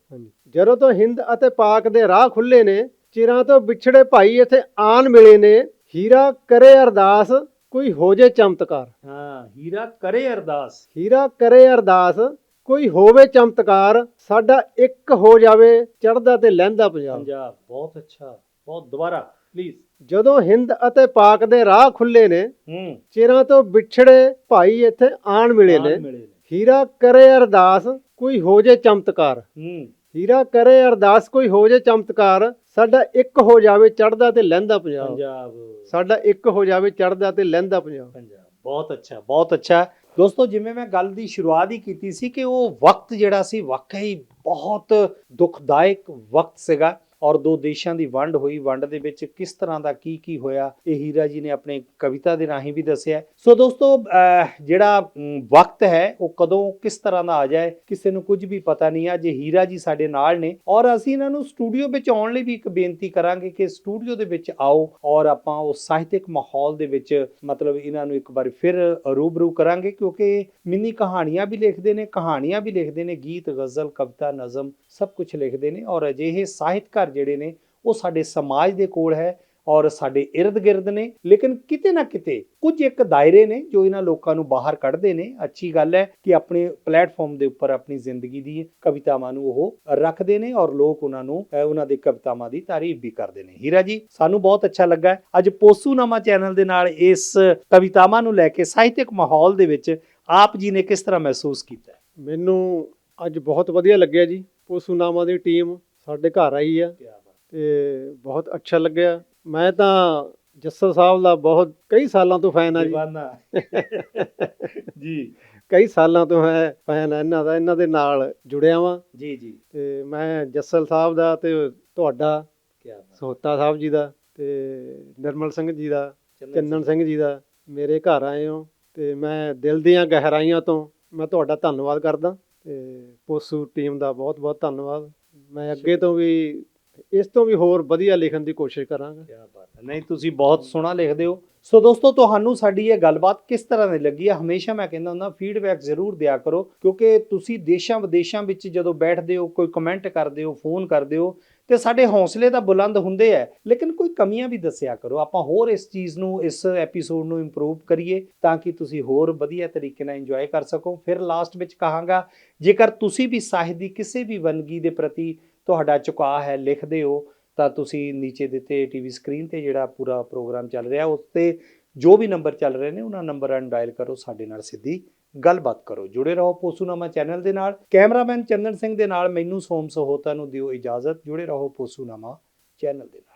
ਜਦੋਂ ਤੋਂ ਹਿੰਦ ਅਤੇ ਪਾਕ ਦੇ ਰਾਹ ਖੁੱਲੇ ਨੇ ਚਿਰਾਂ ਤੋਂ ਵਿਛੜੇ ਭਾਈ ਇੱਥੇ ਆਣ ਮਿਲੇ ਨੇ ਹੀਰਾ ਕਰੇ ਅਰਦਾਸ ਕੋਈ ਹੋ ਜੇ ਚਮਤਕਾਰ। ਹਾਂ ਹੀਰਾ ਕਰੇ ਅਰਦਾਸ। ਹੀਰਾ ਕਰੇ ਅਰਦਾਸ ਕੋਈ ਹੋਵੇ ਚਮਤਕਾਰ ਸਾਡਾ ਇੱਕ ਹੋ ਜਾਵੇ ਚੜਦਾ ਤੇ ਲਹਿੰਦਾ ਪੰਜਾਬ। ਪੰਜਾਬ ਬਹੁਤ ਅੱਛਾ ਬਹੁਤ ਦੁਬਾਰਾ ਪਲੀਜ਼ ਜਦੋਂ ਹਿੰਦ ਅਤੇ ਪਾਕ ਦੇ ਰਾਹ ਖੁੱਲੇ ਨੇ ਹੂੰ। ਚਿਰਾਂ ਤੋਂ ਵਿਛੜੇ ਭਾਈ ਇੱਥੇ ਆਣ ਮਿਲੇ ਨੇ ਨਾਲ ਮਿਲੇ ਨੇ। ਹੀਰਾ ਕਰੇ ਅਰਦਾਸ ਕੋਈ ਹੋ ਜੇ ਚਮਤਕਾਰ। ਹੂੰ। ਹੀਰਾ ਕਰੇ ਅਰਦਾਸ ਕੋਈ ਹੋ ਜੇ ਚਮਤਕਾਰ ਸਾਡਾ ਇੱਕ ਹੋ ਜਾਵੇ ਚੜਦਾ ਤੇ ਲਹਿੰਦਾ ਪੰਜਾਬ। ਪੰਜਾਬ। ਸਾਡਾ ਇੱਕ ਹੋ ਜਾਵੇ ਚੜਦਾ ਤੇ ਲਹਿੰਦਾ ਪੰਜਾਬ। ਪੰਜਾਬ। ਬਹੁਤ ਅੱਛਾ ਬਹੁਤ ਅੱਛਾ। ਦੋਸਤੋ ਜਿਵੇਂ ਮੈਂ ਗੱਲ ਦੀ ਸ਼ੁਰੂਆਤ ਹੀ ਕੀਤੀ ਸੀ ਕਿ ਉਹ ਵਕਤ ਜਿਹੜਾ ਸੀ ਵਾਕਈ ਬਹੁਤ ਦੁਖਦਾਇਕ ਵਕਤ ਸੀਗਾ। ਔਰ ਦੋ ਦੇਸ਼ਾਂ ਦੀ ਵੰਡ ਹੋਈ। ਵੰਡ ਦੇ ਵਿੱਚ ਕਿਸ ਤਰ੍ਹਾਂ ਦਾ ਕੀ ਕੀ ਹੋਇਆ, ਇਹ ਹੀਰਾ ਜੀ ਨੇ ਆਪਣੇ ਕਵਿਤਾ ਦੇ ਰਾਹੀਂ ਵੀ ਦੱਸਿਆ ਸੋ ਦੋਸਤੋ ਜਿਹੜਾ ਵਕਤ ਹੈ, ਉਹ ਕਦੋਂ, ਕਿਸ ਤਰ੍ਹਾਂ ਦਾ ਆ ਜਾਏ, ਕਿਸੇ ਨੂੰ ਕੁਝ ਵੀ ਪਤਾ ਨਹੀਂ। ਆ ਜੇ ਹੀਰਾ ਜੀ ਸਾਡੇ ਨਾਲ ਨੇ ਔਰ ਅਸੀਂ ਇਹਨਾਂ ਨੂੰ ਸਟੂਡੀਓ ਵਿੱਚ ਆਉਣ ਲਈ ਵੀ ਇੱਕ ਬੇਨਤੀ ਕਰਾਂਗੇ ਕਿ ਸਟੂਡੀਓ ਦੇ ਵਿੱਚ ਆਓ ਔਰ ਆਪਾਂ ਉਹ ਸਾਹਿਤਿਕ ਮਾਹੌਲ ਦੇ ਵਿੱਚ ਮਤਲਬ ਇਹਨਾਂ ਨੂੰ ਇੱਕ ਵਾਰ ਫਿਰ ਰੂਬਰੂ ਕਰਾਂਗੇ ਕਿਉਂਕਿ ਮਿੰਨੀ ਕਹਾਣੀਆਂ ਵੀ ਲਿਖਦੇ ਨੇ, ਕਹਾਣੀਆਂ ਵੀ ਲਿਖਦੇ ਨੇ, ਗੀਤ, ਗਜ਼ਲ, ਕਵਿਤਾ, ਨਜ਼ਮ ਸਭ ਕੁਝ ਲਿਖਦੇ ਨੇ ਔਰ ਅਜਿਹੇ ਸਾਹਿਤਕਾਰ ਜਿਹੜੇ ਨੇ, ਉਹ ਸਾਡੇ ਸਮਾਜ ਦੇ ਕੋਲ ਹੈ ਔਰ ਸਾਡੇ ird-gird ਨੇ। ਲੇਕਿਨ ਕਿਤੇ ਨਾ ਕਿਤੇ ਕੁਝ ਇੱਕ ਦਾਇਰੇ ਨੇ ਜੋ ਇਹਨਾਂ ਲੋਕਾਂ ਨੂੰ ਬਾਹਰ ਕੱਢਦੇ ਨੇ। ਅੱਛੀ ਗੱਲ ਹੈ ਕਿ ਆਪਣੇ ਪਲੇਟਫਾਰਮ ਦੇ ਉੱਪਰ ਆਪਣੀ ਜ਼ਿੰਦਗੀ ਦੀ ਕਵਿਤਾਵਾਂ ਨੂੰ ਉਹ ਰੱਖਦੇ ਨੇ ਔਰ ਲੋਕ ਉਹਨਾਂ ਨੂੰ ਉਹਨਾਂ ਦੇ ਕਵਿਤਾਵਾਂ ਦੀ ਤਾਰੀਫ ਵੀ ਕਰਦੇ ਨੇ। ਹੀਰਾ ਜੀ, ਸਾਨੂੰ ਬਹੁਤ ਅੱਛਾ ਲੱਗਾ। ਹੈ। ਅੱਜ ਪੋਸੂਨਾਮਾ ਚੈਨਲ ਦੇ ਨਾਲ ਇਸ ਕਵਿਤਾਵਾਂ ਨੂੰ ਲੈ ਕੇ ਸਾਹਿਤਿਕ ਮਾਹੌਲ ਦੇ ਵਿੱਚ ਆਪ ਜੀ ਨੇ ਕਿਸ ਤਰ੍ਹਾਂ ਮਹਿਸੂਸ ਕੀਤਾ? ਮੈਨੂੰ ਅੱਜ ਬਹੁਤ ਵਧੀਆ ਲੱਗਿਆ ਜੀ। ਪੋਸੂਨਾਮਾ ਦੀ ਟੀਮ ਸਾਡੇ ਘਰ ਆਈ ਆ ਤੇ ਬਹੁਤ ਅੱਛਾ ਲੱਗਿਆ। ਮੈਂ ਤਾਂ ਜੱਸਲ ਸਾਹਿਬ ਦਾ ਬਹੁਤ ਕਈ ਸਾਲਾਂ ਤੋਂ ਫੈਨ ਆ ਜੀ। ਜੀ। ਕਈ ਸਾਲਾਂ ਤੋਂ ਹੈ ਫੈਨ ਆ ਇਹਨਾਂ ਦਾ ਇਹਨਾਂ ਦੇ ਨਾਲ ਜੁੜਿਆ ਵਾਂ। ਜੀ ਜੀ। ਤੇ ਮੈਂ ਜੱਸਲ ਸਾਹਿਬ ਦਾ ਤੇ ਤੁਹਾਡਾ ਕੀ ਸੋਤਾ ਸਾਹਿਬ ਜੀ ਦਾ ਤੇ ਨਿਰਮਲ ਸਿੰਘ ਜੀ ਦਾ ਚੰਨਨ ਸਿੰਘ। ਜੀ ਦਾ ਮੇਰੇ ਘਰ ਆਏ ਹੋ ਤੇ ਮੈਂ ਦਿਲ ਦੀਆਂ ਗਹਿਰਾਈਆਂ ਤੋਂ ਮੈਂ ਤੁਹਾਡਾ ਧੰਨਵਾਦ ਕਰਦਾ ਤੇ ਪੋਸੂ ਟੀਮ ਦਾ ਬਹੁਤ ਬਹੁਤ ਧੰਨਵਾਦ। ਮੈਂ ਅੱਗੇ ਤੋਂ ਵੀ, ਇਸ ਤੋਂ ਵੀ ਹੋਰ ਵਧੀਆ ਲਿਖਣ ਦੀ ਕੋਸ਼ਿਸ਼ ਕਰਾਂਗਾ। ਕਿਆ ਬਾਤ ਹੈ। ਨਹੀਂ, ਤੁਸੀਂ ਬਹੁਤ ਸੋਹਣਾ ਲਿਖਦੇ ਹੋ। ਸੋ ਦੋਸਤੋ, ਤੁਹਾਨੂੰ ਸਾਡੀ ਇਹ ਗੱਲਬਾਤ ਕਿਸ ਤਰ੍ਹਾਂ ਦੀ ਲੱਗੀ ਹੈ, ਹਮੇਸ਼ਾ ਮੈਂ ਕਹਿੰਦਾ ਹੁੰਦਾ ਫੀਡਬੈਕ ਜ਼ਰੂਰ ਦਿਆ ਕਰੋ। ਕਿਉਂਕਿ ਤੁਸੀਂ ਦੇਸ਼ਾਂ ਵਿਦੇਸ਼ਾਂ ਵਿੱਚ ਜਦੋਂ ਬੈਠਦੇ ਹੋ, ਕੋਈ ਕਮੈਂਟ ਕਰਦੇ ਹੋ ਫੋਨ ਕਰਦੇ ਹੋ ਤੇ ਸਾਡੇ ਹੌਸਲੇ ਤਾਂ ਬੁਲੰਦ ਹੁੰਦੇ ਆ ਲੇਕਿਨ ਕੋਈ ਕਮੀਆਂ ਵੀ ਦੱਸਿਆ ਕਰੋ। ਆਪਾਂ ਹੋਰ ਇਸ ਚੀਜ਼ ਨੂੰ, ਇਸ ਐਪੀਸੋਡ ਨੂੰ ਇੰਪਰੂਵ ਕਰੀਏ ਤਾਂ ਕਿ ਤੁਸੀਂ ਹੋਰ ਵਧੀਆ ਤਰੀਕੇ ਨਾਲ ਇੰਜੋਏ ਕਰ ਸਕੋ। ਫਿਰ ਲਾਸਟ ਵਿੱਚ ਕਹਾਂਗਾ, ਜੇਕਰ ਤੁਸੀਂ ਵੀ ਸਾਹਿਤ ਦੀ ਕਿਸੇ ਵੀ ਵੰਨਗੀ ਦੇ ਪ੍ਰਤੀ ਤੁਹਾਡਾ ਝੁਕਾਅ ਹੈ, ਲਿਖਦੇ ਹੋ, ਤਾਂ ਤੁਸੀਂ ਨੀਚੇ ਦਿੱਤੇ ਟੀਵੀ ਸਕਰੀਨ ਤੇ ਜਿਹੜਾ ਪੂਰਾ ਪ੍ਰੋਗਰਾਮ ਚੱਲ ਰਿਹਾ, ਉਸ ਤੇ ਜੋ ਵੀ ਨੰਬਰ ਚੱਲ ਰਹੇ ਨੇ, ਉਹਨਾਂ ਨੰਬਰਾਂ ਨੂੰ ਡਾਇਲ ਕਰੋ, ਸਾਡੇ ਨਾਲ ਸਿੱਧੀ ਗੱਲਬਾਤ ਕਰੋ। ਜੁੜੇ ਰਹੋ ਪੋਸੂਨਾਮਾ ਚੈਨਲ ਦੇ ਨਾਲ। ਕੈਮਰਾਮੈਨ ਚੰਦਨ ਸਿੰਘ ਦੇ ਨਾਲ ਮੈਨੂੰ ਸੋਮ ਸਹੋਤਾ ਨੂੰ ਦਿਓ ਇਜਾਜ਼ਤ। ਜੁੜੇ ਰਹੋ ਪੋਸੂਨਾਮਾ ਚੈਨਲ ਦੇ ਨਾਲ।